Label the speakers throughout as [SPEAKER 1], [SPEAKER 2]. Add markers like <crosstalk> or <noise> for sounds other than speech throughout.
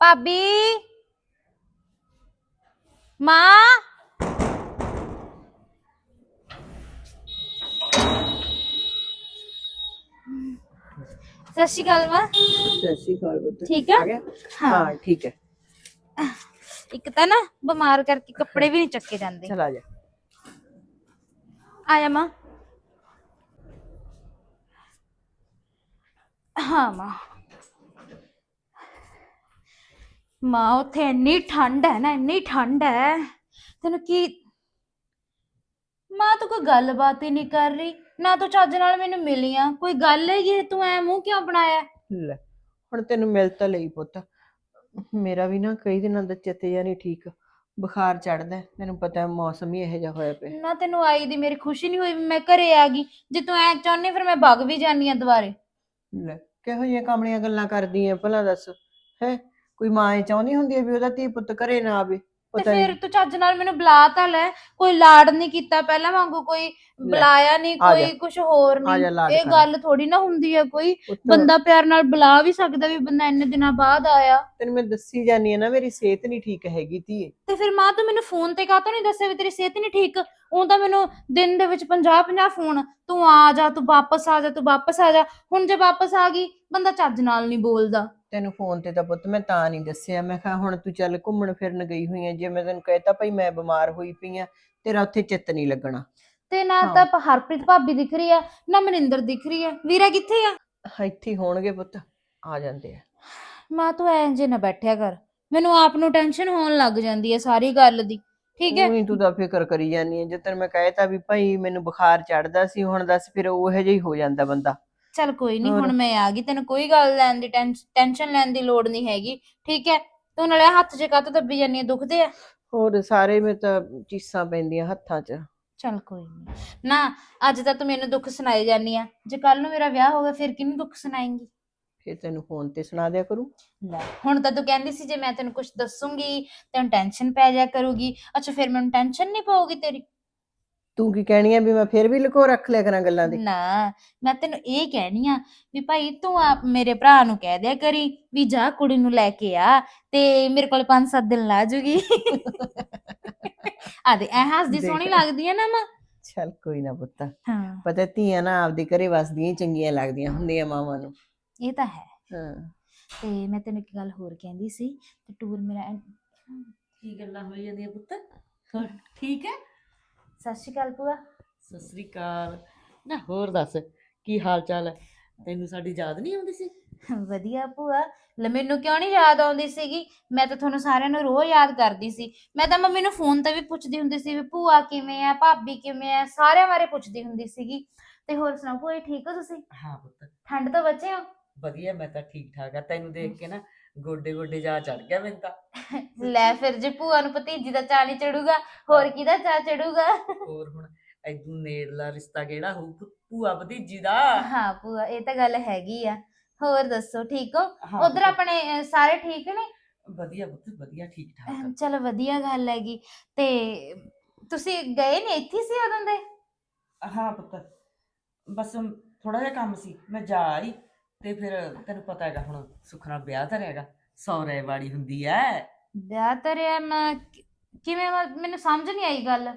[SPEAKER 1] ਭਾਬੀ ਮਾਂ ਸਤਿ ਸ਼੍ਰੀ ਅਕਾਲ ਮਾਂ
[SPEAKER 2] ਸਤਿ ਸ਼੍ਰੀ ਅਕਾਲ ਪੁੱਤ
[SPEAKER 1] ਠੀਕ ਆ?
[SPEAKER 2] ਆ ਗਿਆ
[SPEAKER 1] ਹਾਂ।
[SPEAKER 2] ਹਾਂ ਠੀਕ ਹੈ
[SPEAKER 1] ਇੱਕ ਤਾਂ ਨਾ ਬਿਮਾਰ ਕਰਕੇ ਕੱਪੜੇ ਵੀ ਨਹੀਂ ਚੱਕੇ ਜਾਂਦੇ
[SPEAKER 2] ਚਲ ਆ ਜਾ
[SPEAKER 1] ਆਇਆ ਮਾਂ ਹਾਂ ਮਾਂ ਮਾਂ ਉੱਥੇ ਇੰਨੀ ਠੰਡ ਹੈ ਨਾ ਇੰਨੀ ਠੰਡ ਹੈ। ਤੈਨੂੰ ਕੀ ਮਾਂ ਤੂੰ ਕੋਈ ਗੱਲਬਾਤ ਹੀ ਨਹੀਂ ਕਰ ਰਹੀ। ਨਾ ਤੂੰ ਚੱਜ ਨਾਲ ਮੈਨੂੰ ਮਿਲੀਆਂ। ਕੋਈ ਗੱਲ ਹੈਗੀ ਤੂੰ ਐ ਮੂੰਹ ਕਿਉਂ ਬਣਾਇਆ?
[SPEAKER 2] ਲੈ ਹੁਣ ਤੈਨੂੰ ਮਿਲ ਤਾਂ ਲਈ ਪੁੱਤ। ਮੇਰਾ ਵੀ ਨਾ ਕਈ ਦਿਨਾਂ ਦਾ ਚਿੱਤ ਜਿਹਾ ਨਹੀਂ ਠੀਕ। ਬੁਖਾਰ ਚੜਦਾ ਤੈਨੂੰ ਪਤਾ ਹੈ ਮੌਸਮ ਹੀ ਇਹੋ ਜਿਹਾ ਹੋਇਆ ਪਿਆ।
[SPEAKER 1] ਨਾ ਤੈਨੂੰ ਆਈ ਦੀ ਮੇਰੀ ਖੁਸ਼ੀ ਨਹੀਂ ਹੋਈ ਵੀ ਮੈਂ ਘਰੇ ਆ ਗਈ। ਜੇ ਤੂੰ ਐ ਚਾਹੁੰਨੀ ਫਿਰ ਮੈਂ ਭੱਗ ਵੀ ਜਾਨੀ ਆ ਦੁਬਾਰੇ।
[SPEAKER 2] ਲੈ ਕਿਹੋ ਜਿਹੀਆਂ ਕਾਮੜੀਆਂ ਗੱਲਾਂ ਕਰਦੀ ਐ ਭਲਾ ਦੱਸ। ਹੈ? ਕੋਈ ਮਾਂ ਇਹ ਚਾਹੁੰਦੀ ਹੁੰਦੀ ਹੈ ਵੀ ਉਹਦਾ ਧੀ ਪੁੱਤ ਘਰੇ ਨਾ ਆਵੇ
[SPEAKER 1] ਤੇ
[SPEAKER 2] ਪਤਾ
[SPEAKER 1] ਫਿਰ ਤੂੰ ਚੱਜ ਨਾਲ ਮੈਨੂੰ ਬੁਲਾ ਤਾਂ ਲੈ ਕੋਈ ਲਾਡ ਨਹੀਂ ਕੀਤਾ ਪਹਿਲਾਂ ਵਾਂਗੂ ਕੋਈ ਬੁਲਾਇਆ ਨਹੀਂ
[SPEAKER 2] ਆ ਜਾ।
[SPEAKER 1] ਕੋਈ ਕੁਝ ਹੋਰ
[SPEAKER 2] ਆ ਜਾ
[SPEAKER 1] ਨਹੀਂ
[SPEAKER 2] ਲਾਡ
[SPEAKER 1] ਇਹ। ਗੱਲ ਥੋੜੀ ਨਾ ਹੁੰਦੀ ਹੈ ਕੋਈ। ਬੰਦਾ ਪਿਆਰ ਨਾਲ ਬੁਲਾ ਵੀ ਸਕਦਾ ਵੀ ਬੰਦਾ ਇੰਨੇ ਦਿਨਾਂ ਬਾਅਦ ਆਇਆ।
[SPEAKER 2] ਤੈਨੂੰ ਮੈਂ ਦੱਸੀ ਜਾਨੀ ਆ ਨਾ ਮੇਰੀ ਸਿਹਤ ਨਹੀਂ ਠੀਕ ਹੈਗੀ ਧੀਏ।
[SPEAKER 1] ਤੇ ਫਿਰ ਮਾਂ ਤੂੰ ਮੈਨੂੰ ਫੋਨ ਤੇ ਕਾਹਤੋਂ ਨਹੀਂ ਦੱਸਿਆ ਵੀ ਤੇਰੀ ਸਿਹਤ ਨਹੀਂ ਠੀਕ? ਉਹ ਤਾਂ ਮੈਨੂੰ ਦਿਨ ਦੇ ਵਿੱਚ 50 50 ਫੋਨ। ਤੂੰ ਆ ਜਾ ਤੂੰ ਵਾਪਸ ਆ ਜਾ ਤੂੰ ਵਾਪਸ ਆ ਜਾ। ਹੁਣ ਜੇ ਵਾਪਸ ਆ ਗਈ ਬੰਦਾ ਚੱਜ ਨਾਲ ਨਹੀਂ ਬੋਲਦਾ।
[SPEAKER 2] ਤੈਨੂੰ ਫੋਨ ਤੇ ਤਾਂ ਪੁੱਤ ਮੈਂ ਤਾਂ ਨਹੀਂ ਦੱਸਿਆ। ਮੈਂ ਕਿਹਾ ਹੁਣ ਤੂੰ ਚੱਲ ਘੁੰਮਣ ਫਿਰਨ ਗਈ ਹੋਈ ਐ ਜੇ ਮੈਂ ਤੈਨੂੰ ਕਹਿਤਾ ਭਈ ਮੈਂ ਬਿਮਾਰ ਹੋਈ ਪਈ ਆ ਤੇਰਾ ਉੱਥੇ ਚਿੱਤ ਨਹੀਂ ਲੱਗਣਾ।
[SPEAKER 1] ਤੇ ਨਾ
[SPEAKER 2] ਹਾਂ।
[SPEAKER 1] ਤਾਂ ਪ- ਹਰਪ੍ਰੀਤ ਭਾਬੀ ਦਿਖ ਰਹੀ ਆ ਨਾ ਮਨਿੰਦਰ ਦਿਖ ਰਹੀ ਆ। ਵੀਰਾ ਕਿੱਥੇ ਆ?
[SPEAKER 2] ਇੱਥੇ ਹੀ ਹੋਣਗੇ ਪੁੱਤ ਆ ਜਾਂਦੇ ਆ।
[SPEAKER 1] ਮਾਂ ਤੂੰ ਐਂ ਜੇ ਨਾ ਬੈਠਿਆ ਕਰ ਮੈਨੂੰ ਆਪ ਨੂੰ ਟੈਨਸ਼ਨ ਹੋਣ ਲੱਗ ਜਾਂਦੀ ਹੈ ਸਾਰੀ ਗੱਲ ਦੀ ਠੀਕ ਹੈ?
[SPEAKER 2] ਉਹੀ ਤੂੰ ਤਾਂ ਫਿਕਰ ਕਰੀ ਜਾਨੀ ਐ ਜੇ ਤੈਨੂੰ ਮੈਂ ਕਹਿਤਾ ਵੀ ਭਾਈ ਮੈਨੂੰ ਬੁਖਾਰ ਚੜਦਾ ਸੀ ਹੁਣ ਦੱਸ ਫਿਰ ਉਹ ਜਿਹਾ ਹੀ ਹੋ ਜਾਂਦਾ ਬੰਦਾ।
[SPEAKER 1] ਚੱਲ ਕੋਈ ਨਹੀਂ
[SPEAKER 2] ਹੋਰ।
[SPEAKER 1] ਹੁਣ ਮੈਂ ਆ ਗਈ ਤੈਨੂੰ ਕੋਈ ਗੱਲ ਲੈਣ ਦੀ ਟੈਨਸ਼ਨ ਲੈਣ ਦੀ ਲੋੜ ਨਹੀਂ ਹੈਗੀ ਠੀਕ ਹੈ? ਤੂੰ ਨਾਲੇ ਹੱਥ 'ਚ ਕੱਤ ਦੱਬੀ ਜਾਨੀ ਆ ਦੁਖਦੇ ਆ?
[SPEAKER 2] ਹੋਰ ਸਾਰੇ ਮੇ ਤਾਂ ਚੀਸਾਂ ਪੈਂਦੀਆਂ ਹੱਥਾਂ 'ਚ।
[SPEAKER 1] ਚੱਲ ਕੋਈ ਨਹੀਂ ਨਾ ਅੱਜ ਤਾਂ ਤੂੰ ਮੈਨੂੰ ਦੁੱਖ ਸੁਣਾਈ ਜਾਨੀ ਆ। ਜੇ ਕੱਲ ਨੂੰ ਮੇਰਾ ਵਿਆਹ ਹੋ ਗਿਆ ਫਿਰ ਕਿਹਨੂੰ ਦੁੱਖ ਸੁਣਾਏਂਗੀ?
[SPEAKER 2] ਫਿਰ ਤੈਨੂੰ ਫੋਨ ਤੇ ਸੁਣਾ ਦਿਆ ਕਰੂੰ।
[SPEAKER 1] ਲੈ ਹੁਣ ਤਾਂ ਤੂੰ ਕਹਿੰਦੀ ਸੀ ਜੇ ਮੈਂ ਤੈਨੂੰ ਕੁਝ ਦੱਸੂਗੀ ਤੈਨੂੰ ਟੈਨਸ਼ਨ ਪੈ ਜਾ ਕਰੂਗੀ। ਅੱਛਾ ਫਿਰ ਮੈਨੂੰ ਟੈਨਸ਼ਨ ਨਹੀਂ ਪਊਗੀ ਤੇਰੀ?
[SPEAKER 2] ਤੂੰ ਕੀ ਕਹਿਣੀ ਆ ਵੀ ਮੈਂ ਫਿਰ ਵੀ ਲੁਕੋ ਰੱਖ ਲਿਆ ਕਰਾਂ ਗੱਲਾਂ ਦੀ?
[SPEAKER 1] ਨਾ ਮੈਂ ਤੈਨੂੰ ਇਹ ਕਹਿਣੀ ਆ ਵੀ ਭਾਈ ਤੂੰ ਆਪ ਮੇਰੇ ਭਰਾ ਨੂੰ ਕਹਿ ਦਿਆ ਕਰੀ ਵੀ ਜਾ ਕੁੜੀ ਨੂੰ ਲੈ ਕੇ ਆ ਤੇ ਮੇਰੇ ਕੋਲ 5-7 ਦਿਨ ਲਾ ਜੂਗੀ। <laughs> ਆ ਦੇ ਐ ਹੱਸਦੀ ਸੋਹਣੀ
[SPEAKER 2] ਦੇਖ।
[SPEAKER 1] ਲੱਗਦੀ ਆ ਨਾ ਮਾਂ।
[SPEAKER 2] ਚੱਲ ਕੋਈ ਨਾ ਪੁੱਤ।
[SPEAKER 1] ਹਾਂ।
[SPEAKER 2] ਪਤਾ ਧੀਆਂ ਨਾ ਆਪਦੇ ਘਰੇ ਵਸਦੀਆਂ ਹੀ ਚੰਗੀਆਂ ਲੱਗਦੀਆਂ ਹੁੰਦੀਆਂ ਮਾਵਾਂ ਨੂੰ।
[SPEAKER 1] ਇਹ ਤਾਂ ਹੈ।
[SPEAKER 2] ਹਾਂ।
[SPEAKER 1] ਤੇ ਮੈਂ ਤੈਨੂੰ ਇੱਕ ਗੱਲ ਹੋਰ ਕਹਿੰਦੀ ਸੀ ਤੇ ਟੂਰ ਮੇਰਾ ਐਂ-
[SPEAKER 3] ਕੀ ਗੱਲਾਂ ਹੋਈ ਜਾਂਦੀਆਂ ਪੁੱਤ? ਹੋਰ ਠੀਕ ਹੈ?
[SPEAKER 1] ਸਤਿ ਸ਼੍ਰੀ ਅਕਾਲ ਭੂਆ।
[SPEAKER 3] ਸਤਿ ਸ੍ਰੀ ਅਕਾਲ। ਨਾ ਹੋਰ ਦੱਸ ਕੀ ਹਾਲ ਚਾਲ ਹੈ? ਤੈਨੂੰ ਸਾਡੀ ਯਾਦ ਨਹੀਂ ਆਉਂਦੀ ਸੀ? <laughs>
[SPEAKER 1] ਵਧੀਆ ਭੂਆ। ਲੈ ਮੈਨੂੰ ਕਿਉਂ ਨਹੀਂ ਯਾਦ ਆਉਂਦੀ ਸੀਗੀ? ਮੈਂ ਤਾਂ ਤੁਹਾਨੂੰ ਸਾਰਿਆਂ ਨੂੰ ਰੋਜ਼ ਯਾਦ ਕਰਦੀ ਸੀ। ਮੈਂ ਤਾਂ ਮੰਮੀ ਨੂੰ ਫੋਨ ਤੇ ਵੀ ਪੁੱਛਦੀ ਹੁੰਦੀ ਸੀ ਵੀ ਭੂਆ ਕਿਵੇਂ ਆ ਭਾਬੀ ਕਿਵੇਂ ਆ ਸਾਰਿਆਂ ਬਾਰੇ ਪੁੱਛਦੀ ਹੁੰਦੀ ਸੀਗੀ। ਤੇ ਹੋਰ ਸੁਣਾਓ ਭੂਆ ਜੀ, ਠੀਕ ਹੋ ਤੁਸੀਂ?
[SPEAKER 3] ਹਾਂ ਪੁੱਤ।
[SPEAKER 1] ਠੰਡ ਤੋਂ ਬਚੇ ਹੋ?
[SPEAKER 3] ਵਧੀਆ ਮੈਂ ਤਾਂ ਠੀਕ ਠਾਕ ਆ। ਤੈਨੂੰ ਦੇਖ ਕੇ ਨਾ ਗੋਡੇ ਗੋਡੇ ਜਾ ਚੜ ਗਿਆ ਮੈਨੂੰ ਤਾਂ। <laughs>
[SPEAKER 1] ਲੈ ਫਿਰ ਜੇ ਭੂਆ ਨੂੰ ਭਤੀਜੀ ਦਾ ਚਾਹ ਨਹੀਂ ਚੜੂਗਾ ਹੋਰ ਕਿਹਦਾ ਚਾਹ ਚੜੂਗਾ? <laughs>
[SPEAKER 3] ਹੋਰ ਹੁਣ ਐਦੂ ਨੇੜਲਾ ਰਿਸ਼ਤਾ ਕਿਹੜਾ ਹੋਊ? ਭੂਆ ਭਤੀਜੀ ਦਾ।
[SPEAKER 1] ਹਾਂ ਭੂਆ ਇਹ ਤਾਂ ਗੱਲ ਹੈਗੀ ਆ। ਹੋਰ ਦੱਸੋ ਠੀਕ ਹੋ?
[SPEAKER 3] ਹਾਂ
[SPEAKER 1] ਉਧਰ ਆਪਣੇ ਅਹ, ਸਾਰੇ ਠੀਕ ਨੇ?
[SPEAKER 3] ਵਧੀਆ ਪੁੱਤ ਵਧੀਆ ਠੀਕ ਠਾਕ
[SPEAKER 1] ਚਲੋ ਵਧੀਆ ਗੱਲ ਹੈਗੀ। ਤੇ ਤੁਸੀਂ ਗਏ ਨੇ ਇੱਥੇ ਹੀ ਸੀ ਉਦੋਂ ਦੇ?
[SPEAKER 3] ਹਾਂ ਪੁੱਤ ਬਸ ਥੋੜਾ ਜਿਹਾ ਕੰਮ ਸੀ ਮੈਂ ਜਾ ਆਈ ਤੇ ਫਿਰ ਤੈਨੂੰ ਪਤਾ ਹੈਗਾ ਹੁਣ ਸੁਖਨਾ ਵਿਆਹ ਤਾਂ ਹੈਗਾ ਸੌਰੇ ਵਾਲੀ ਹੁੰਦੀ ਐ।
[SPEAKER 1] ਵਿਆਹ ਤਰਿਆ ਮੈਂ ਕਿ- ਕਿਵੇਂ ਮ- ਮੈਨੂੰ ਸਮਝ ਨਹੀਂ ਆਈ ਗੱਲ।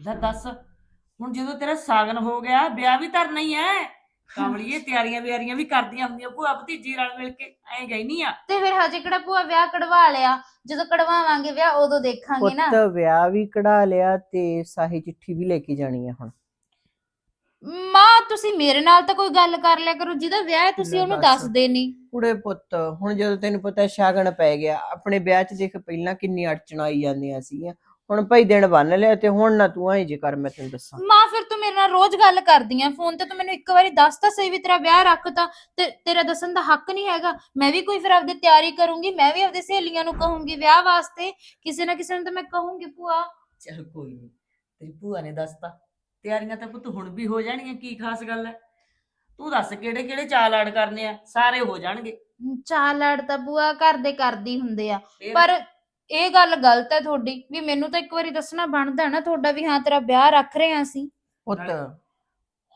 [SPEAKER 3] ਲੈ ਦੱਸ ਹੁਣ ਜਦੋਂ ਤੇਰਾ ਸਾਗਨ ਹੋ ਗਿਆ ਵਿਆਹ ਵੀ ਧਰਨਾ ਹੀ ਐ। ਕਮਲੀਏ ਤਿਆਰੀਆਂ ਵਿਆਰੀਆਂ ਵੀ ਕਰਦੀਆਂ ਹੁੰਦੀਆਂ ਭੂਆ ਭਤੀਜੀ ਰਲ ਮਿਲ ਕੇ ਐਂ ਗਈ ਨਹੀਂ ਆ।
[SPEAKER 1] ਤੇ ਫਿਰ ਹਜੇ ਕਿਹੜਾ ਭੂਆ ਵਿਆਹ ਕਢਵਾ ਲਿਆ? ਜਦੋਂ ਕਢਵਾਵਾਂਗੇ ਵਿਆਹ ਉਦੋਂ ਦੇਖਾਂਗੇ ਨਾ।
[SPEAKER 2] ਪੁੱਤ ਵਿਆਹ ਵੀ ਕਢਾ ਲਿਆ ਤੇ ਸਾਹੀ ਚਿੱਠੀ ਵੀ ਲੈ ਕੇ ਜਾਣੀ ਆ ਹੁਣ।
[SPEAKER 1] ਮਾਂ ਤੁਸੀਂ ਮੇਰੇ ਨਾਲ ਤਾਂ ਕੋਈ ਗੱਲ ਕਰ ਲਿਆ ਕਰੋ ਜਿਹਦਾ ਵਿਆਹ ਹੈ ਤੁਸੀਂ
[SPEAKER 2] ਲੈ
[SPEAKER 1] ਉਹਨੂੰ
[SPEAKER 2] ਦੱਸ।
[SPEAKER 1] ਦੱਸਦੇ ਨਹੀਂ
[SPEAKER 2] ਕੁੜੇ ਪੁੱਤ ਹੁਣ ਜਦੋਂ ਤੈਨੂੰ ਪਤਾ ਸ਼ਾਗਣ ਪੈ ਗਿਆ ਆਪਣੇ ਵਿਆਹ 'ਚ ਦੇਖ ਪਹਿਲਾਂ ਕਿੰਨੀ ਅੜਚਣ ਆਈ ਜਾਂਦੀਆਂ ਸੀਗੀਆਂ। ਹੁਣ ਭਾਈ ਦਿਨ ਬੰਨ ਲਿਆ ਤੇ ਹੁਣ ਨਾ ਤੂੰ ਐਂ ਜੇ ਕਰ ਮੈਂ ਤੈਨੂੰ ਦੱਸਾਂ।
[SPEAKER 1] ਮਾਂ ਫਿਰ ਤੂੰ ਮੇਰੇ ਨਾਲ ਰੋਜ਼ ਗੱਲ ਕਰਦੀ ਆ। ਫੋਨ ਤੇ ਤੂੰ ਮੈਨੂੰ ਇੱਕ ਵਾਰੀ ਦੱਸ ਤਾਂ ਸਹੀ ਵੀ ਤੇਰਾ ਵਿਆਹ ਰੱਖਤਾ ਤੇ ਤੇਰਾ ਦੱਸਣ ਦਾ ਹੱਕ ਨਹੀਂ ਹੈਗਾ। ਮੈਂ ਵੀ ਕੋਈ ਫਿਰ ਆਪਦੀ ਤਿਆਰੀ ਕਰੂੰਗੀ ਮੈਂ ਵੀ ਆਪਦੀ ਸਹੇਲੀਆਂ ਨੂੰ ਕਹੂੰਗੀ ਵਿਆਹ ਵਾਸਤੇ। ਕਿਸੇ ਨਾ ਕਿਸੇ ਨੂੰ ਤਾਂ ਮੈਂ ਕਹੂੰਗੀ ਭੂਆ।
[SPEAKER 3] ਚਲ ਕੋਈ ਨਹੀਂ ਤੇਰੀ ਭੂਆ ਨੇ ਦੱਸਤਾ। ਤਿਆਰੀਆਂ ਤਾਂ ਪੁੱਤ ਹੁਣ ਵੀ ਹੋ ਜਾਣਗੀਆਂ ਕੀ ਖਾਸ ਗੱਲ ਐ? ਤੂੰ ਦੱਸ ਕਿਹੜੇ ਕਿਹੜੇ ਚਾਲ ਆੜ ਕਰਨੇ ਆ? ਸਾਰੇ ਹੋ ਜਾਣਗੇ।
[SPEAKER 1] ਚਾਹ ਲੜ ਤਾਂ ਭੂਆ ਘਰ ਦੇ ਕਰਦੀ ਹੁੰਦੇ ਆ। ਪਰ ਇਹ ਗੱਲ ਗਲਤ ਹੈ ਤੁਹਾਡੀ ਵੀ ਮੈਨੂੰ ਤਾਂ ਇੱਕ ਵਾਰੀ ਦੱਸਣਾ ਬਣਦਾ ਨਾ ਤੁਹਾਡਾ ਵੀ ਹਾਂ ਤੇਰਾ ਵਿਆਹ ਰੱਖ ਰਹੇ ਹਾਂ ਅਸੀਂ।
[SPEAKER 2] ਪੁੱਤ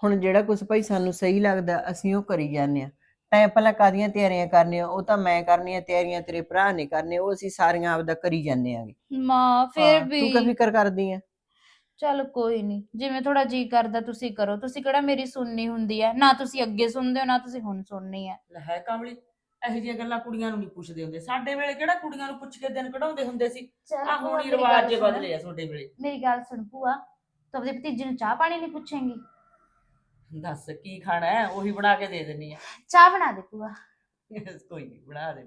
[SPEAKER 2] ਹੁਣ ਜਿਹੜਾ ਕੁਝ ਭਾਈ ਸਾਨੂੰ ਸਹੀ ਲੱਗਦਾ ਅਸੀਂ ਉਹ ਕਰੀ ਜਾਂਦੇ ਆ ਤੈਂ ਪਹਿਲਾਂ ਕਾਦੀਆਂ ਤਿਆਰੀਆਂ ਕਰਨੀਆਂ ਉਹ ਤਾਂ ਮੈਂ ਕਰਨੀਆਂ ਤਿਆਰੀਆਂ ਤੇਰੇ ਭਰਾ ਨੇ ਕਰਨੀਆਂ ਉਹ ਅਸੀਂ ਸਾਰੀਆਂ ਆਪਦਾ ਕਰੀ ਜਾਂਦੇ ਆਂਗੇ
[SPEAKER 1] ਮਾਂ ਫਿਰ
[SPEAKER 2] ਹਾਂ,
[SPEAKER 1] ਵੀ
[SPEAKER 2] ਤੂੰ ਕਿਆ ਫਿਕਰ ਕਰਦੀ ਆ
[SPEAKER 1] ਚੱਲ ਕੋਈ ਨਹੀਂ ਜਿਵੇਂ ਥੋੜਾ ਜੀ ਕਰਦਾ ਤੁਸੀਂ ਕਰੋ ਤੁਸੀਂ ਕਿਹੜਾ ਮੇਰੀ ਸੁਣਨੀ ਹੁੰਦੀ ਹੈ ਨਾ ਤੁਸੀਂ ਅੱਗੇ ਸੁਣਦੇ ਹੋ ਨਾ ਤੁਸੀਂ ਹੁਣ ਸੁਣਨੀ ਹੈ
[SPEAKER 3] ਲੈ ਹੈ ਕਮਲੀ ਇਹੋ ਜਿਹੀਆਂ ਗੱਲਾਂ ਕੁੜੀਆਂ ਨੂੰ ਨਹੀਂ ਪੁੱਛਦੇ ਹੁੰਦੇ। ਸਾਡੇ ਵੇਲੇ ਕਿਹੜਾ ਕੁੜੀਆਂ ਨੂੰ ਪੁੱਛ ਕੇ ਦਿਨ ਕਢਾਉਂਦੇ ਹੁੰਦੇ ਸੀ?
[SPEAKER 1] ਚੱਲ
[SPEAKER 3] ਆ
[SPEAKER 1] ਭੂਆ,
[SPEAKER 3] ਹੁਣ ਹੀ
[SPEAKER 1] ਮੇਰੀ
[SPEAKER 3] ਰਿਵਾਜ ਜੇ
[SPEAKER 1] ਸੁਣ।
[SPEAKER 3] ਬਦਲੇ ਆ ਤੁਹਾਡੇ ਵੇਲੇ।
[SPEAKER 1] ਮੇਰੀ ਗੱਲ ਸੁਣ ਭੂਆ ਤੂੰ ਆਪਣੀ ਭਤੀਜੀ ਨੂੰ ਚਾਹ ਪਾਣੀ ਨਹੀਂ ਪੁੱਛੇਂਗੀ?
[SPEAKER 3] ਦੱਸ ਕੀ ਖਾਣਾ ਹੈ? ਉਹੀ ਬਣਾ ਕੇ ਦੇ ਦਿੰਨੀ ਆ।
[SPEAKER 1] ਚਾਹ ਬਣਾ ਦੇ ਭੂਆ। <laughs>
[SPEAKER 3] ਕੋਈ ਨਹੀਂ ਬਣਾ ਦੇ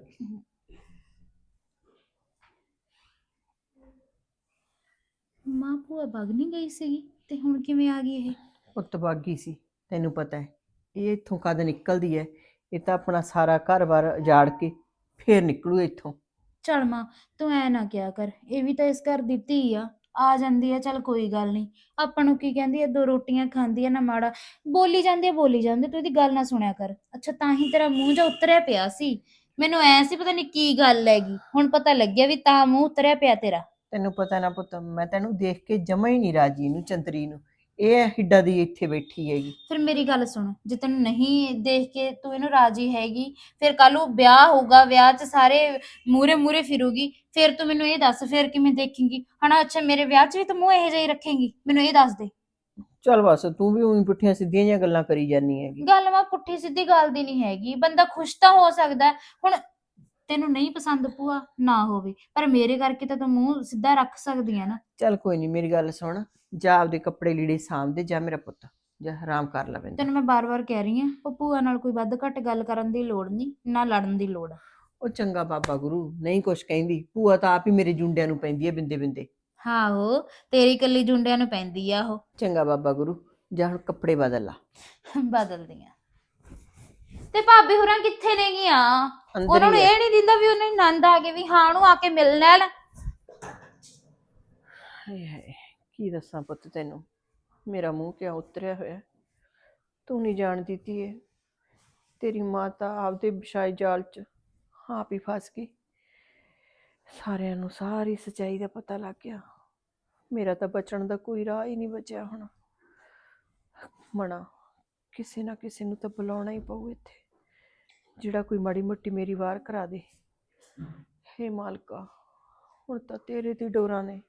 [SPEAKER 1] ਮਾਂ ਭੂਆ ਭੱਗ ਨਹੀਂ ਗਈ ਸੀਗੀ ਤੇ ਹੁਣ ਕਿਵੇਂ ਆ ਗਈ ਇਹ?
[SPEAKER 2] ਪੁੱਤ ਬਾਗੀ ਸੀ ਤੈਨੂੰ ਪਤਾ ਹੈ। ਇਹ ਇੱਥੋਂ ਕਦ ਨਿਕਲਦੀ ਹੈ? ਇਹ ਤਾਂ ਆਪਣਾ ਸਾਰਾ ਘਰ-ਬਾਰ ਉਜਾੜ ਕੇ ਫੇਰ ਨਿਕਲੂ ਇੱਥੋਂ।
[SPEAKER 1] ਚੱਲ ਮਾਂ ਤੂੰ ਐ ਨਾ ਕਿਹਾ ਕਰ ਇਹ ਵੀ ਤਾਂ ਇਸ ਘਰ ਦੀ ਧੀ ਆ ਆ ਜਾਂਦੀ ਆ ਚੱਲ ਕੋਈ ਗੱਲ ਨਹੀਂ। ਆਪਾਂ ਨੂੰ ਕੀ ਕਹਿੰਦੀ ਆ ਦੋ ਰੋਟੀਆਂ ਖਾਂਦੀ ਆ ਨਾ ਮਾੜਾ ਬੋਲੀ ਜਾਂਦੀ ਆ ਬੋਲੀ ਜਾਂਦੀ ਆ, ਤੂੰ ਇਹਦੀ ਗੱਲ ਨਾ ਸੁਣਿਆ ਕਰ। ਅੱਛਾ ਤਾਂ ਹੀ ਤੇਰਾ ਮੂੰਹ ਜਾ ਉਤਰਿਆ ਪਿਆ ਸੀ। ਮੈਨੂੰ ਐ ਸੀ ਪਤਾ ਨਹੀਂ ਕੀ ਗੱਲ ਹੈਗੀ ਹੁਣ ਪਤਾ ਲੱਗਿਆ ਵੀ ਤਾਂ ਮੂੰਹ ਉਤਰਿਆ ਪਿਆ ਤੇਰਾ।
[SPEAKER 2] ਤੈਨੂੰ ਪਤਾ ਨਾ ਪੁੱਤ ਮੈਂ ਤੈਨੂੰ ਦੇਖ ਕੇ ਜਮਾ ਹੀ ਨਹੀਂ ਰਾਜੀ ਨੂੰ ਚੰਤਰੀ ਨੂੰ। ਇਹ ਹਿੱਡਾ ਦੀ ਇੱਥੇ ਬੈਠੀ ਹੈਗੀ।
[SPEAKER 1] ਫਿਰ ਮੇਰੀ ਗੱਲ ਸੁਣ ਜੇ ਤੈਨੂੰ ਨਹੀਂ ਦੇਖ ਕੇ ਤੂੰ ਇਹਨੂੰ ਰਾਜੀ ਹੈਗੀ ਫਿਰ ਕੱਲ ਨੂੰ ਵਿਆਹ ਹੋਊਗਾ ਵਿਆਹ 'ਚ ਸਾਰੇ ਮੂਰੇ ਮੂਰੇ ਫਿਰੂਗੀ ਫਿਰ ਤੂੰ ਮੈਨੂੰ ਇਹ ਦੱਸ ਫਿਰ ਕਿਵੇਂ ਦੇਖੇਂਗੀ? ਹਨਾ ਅੱਛਾ ਮੇਰੇ ਵਿਆਹ 'ਚ ਵੀ ਤੂੰ ਮੂੰਹ ਇਹੋ ਜਿਹਾ ਹੀ ਰੱਖੇਂਗੀ ਮੈਨੂੰ ਇਹ ਦੱਸ ਦੇ।
[SPEAKER 2] ਚੱਲ ਬਸ ਤੂੰ ਵੀ ਉਹੀ ਪੁੱਠੀਆਂ ਸਿੱਧੀਆਂ ਜਿਹੀਆਂ ਗੱਲਾਂ ਕਰੀ ਜਾਂਦੀ ਹੈਗੀ।
[SPEAKER 1] ਗੱਲ ਵਾ ਪੁੱਠੀ ਸਿੱਧੀ ਗੱਲ ਦੀ ਨਹੀਂ ਹੈਗੀ ਬੰਦਾ ਖੁਸ਼ ਤਾਂ ਹੋ ਸਕਦਾ ਹੈ। ਹੁਣ ਤੈਨੂੰ ਨਹੀਂ ਪਸੰਦ ਭੂਆ ਨਾ ਹੋਵੇ ਪਰ ਮੇਰੇ ਕਰਕੇ ਤਾਂ ਤੂੰ ਮੂੰਹ ਸਿੱਧਾ ਰੱਖ ਸਕਦੀ ਆ ਨਾ।
[SPEAKER 2] ਚੱਲ ਕੋਈ ਨਹੀਂ ਮੇਰੀ ਗੱਲ ਸੁਣ। ਜਾ ਆਪਦੇ ਕੱਪੜੇ ਲੀੜੇ ਸਾਂਭਦੇ ਜਾ ਮੇਰਾ ਪੁੱਤ ਜਾ ਆਰਾਮ ਕਰ ਲੈ ਬਿੰਦ
[SPEAKER 1] ਤੈਨੂੰ ਮੈਂ ਬਾਰ-ਬਾਰ ਕਹਿ ਰਹੀ ਆ ਉਹ ਭੂਆ ਨਾਲ ਕੋਈ ਵੱਧ ਘੱਟ ਗੱਲ ਕਰਨ ਦੀ ਲੋੜ ਨਹੀਂ ਨਾ ਲੜਨ ਦੀ ਲੋੜ। ਆ।
[SPEAKER 2] ਉਹ ਚੰਗਾ ਬਾਬਾ ਗੁਰੂ ਨਹੀਂ ਕੁਛ ਕਹਿੰਦੀ। ਭੂਆ ਤਾਂ ਆਪ ਹੀ ਮੇਰੇ ਜੁੰਡਿਆਂ ਨੂੰ ਪੈਂਦੀ ਹੈ ਬਿੰਦੇ ਬਿੰਦੇ
[SPEAKER 1] ਹਾਂ ਉਹ ਤੇਰੀ ਕੱਲੀ ਜੁੰਡਿਆਂ ਨੂੰ ਪੈਂਦੀ ਆ ਉਹ।
[SPEAKER 2] ਚੰਗਾ ਬਾਬਾ ਗੁਰੂ ਜਾ ਹੁਣ ਕੱਪੜੇ ਬਦਲ ਲਾ।
[SPEAKER 1] ਬਦਲਦੀਆਂ। ਤੇ ਭਾਬੀ ਹੋਰਾਂ ਕਿੱਥੇ ਨੇ ਗੀਆਂ
[SPEAKER 2] ਅੰਦਰ
[SPEAKER 1] ਉਹਨਾਂ ਨੂੰ
[SPEAKER 2] ਹੀ।
[SPEAKER 1] ਇਹ ਨਹੀਂ ਦਿੰਦਾ ਵੀ ਉਹਨੇ ਨੰਦ ਆ ਗਏ ਵੀ ਹਾਂ ਉਹਨੂੰ ਆ ਕੇ ਮਿਲ ਲੈਣ।
[SPEAKER 2] ਹਾਏ ਹਾਏ ਕੀ ਦੱਸਾਂ ਪੁੱਤ ਤੈਨੂੰ? ਮੇਰਾ ਮੂੰਹ ਕਿਆ ਉਤਰਿਆ ਹੋਇਆ ਤੂੰ ਨਹੀਂ ਜਾਣਦੀ ਧੀਏ ਤੇਰੀ ਮਾਂ ਤਾਂ ਆਪਦੇ ਵਿਛਾਏ ਜਾਲ 'ਚ ਆਪ ਹੀ ਫਸ ਗਈ। ਸਾਰਿਆਂ ਨੂੰ ਸਾਰੀ ਸੱਚਾਈ ਦਾ ਪਤਾ ਲੱਗ ਗਿਆ। ਮੇਰਾ ਤਾਂ ਬਚਣ ਦਾ ਕੋਈ ਰਾਹ ਹੀ ਨਹੀਂ ਬਚਿਆ ਹੁਣ। ਮਣਾ ਕਿਸੇ ਨਾ ਕਿਸੇ ਨੂੰ ਤਾਂ ਬੁਲਾਉਣਾ ਹੀ ਪਊ ਇੱਥੇ। ਜਿਹੜਾ ਕੋਈ ਮਾੜੀ ਮੋਟੀ ਮੇਰੀ ਵਾਰ ਕਰਾ ਦੇ। ਹੇ ਮਾਲਕਾ, ਹੁਣ ਤਾਂ ਤੇਰੇ ਦੀ ਡੋਰਾਂ ਨੇ।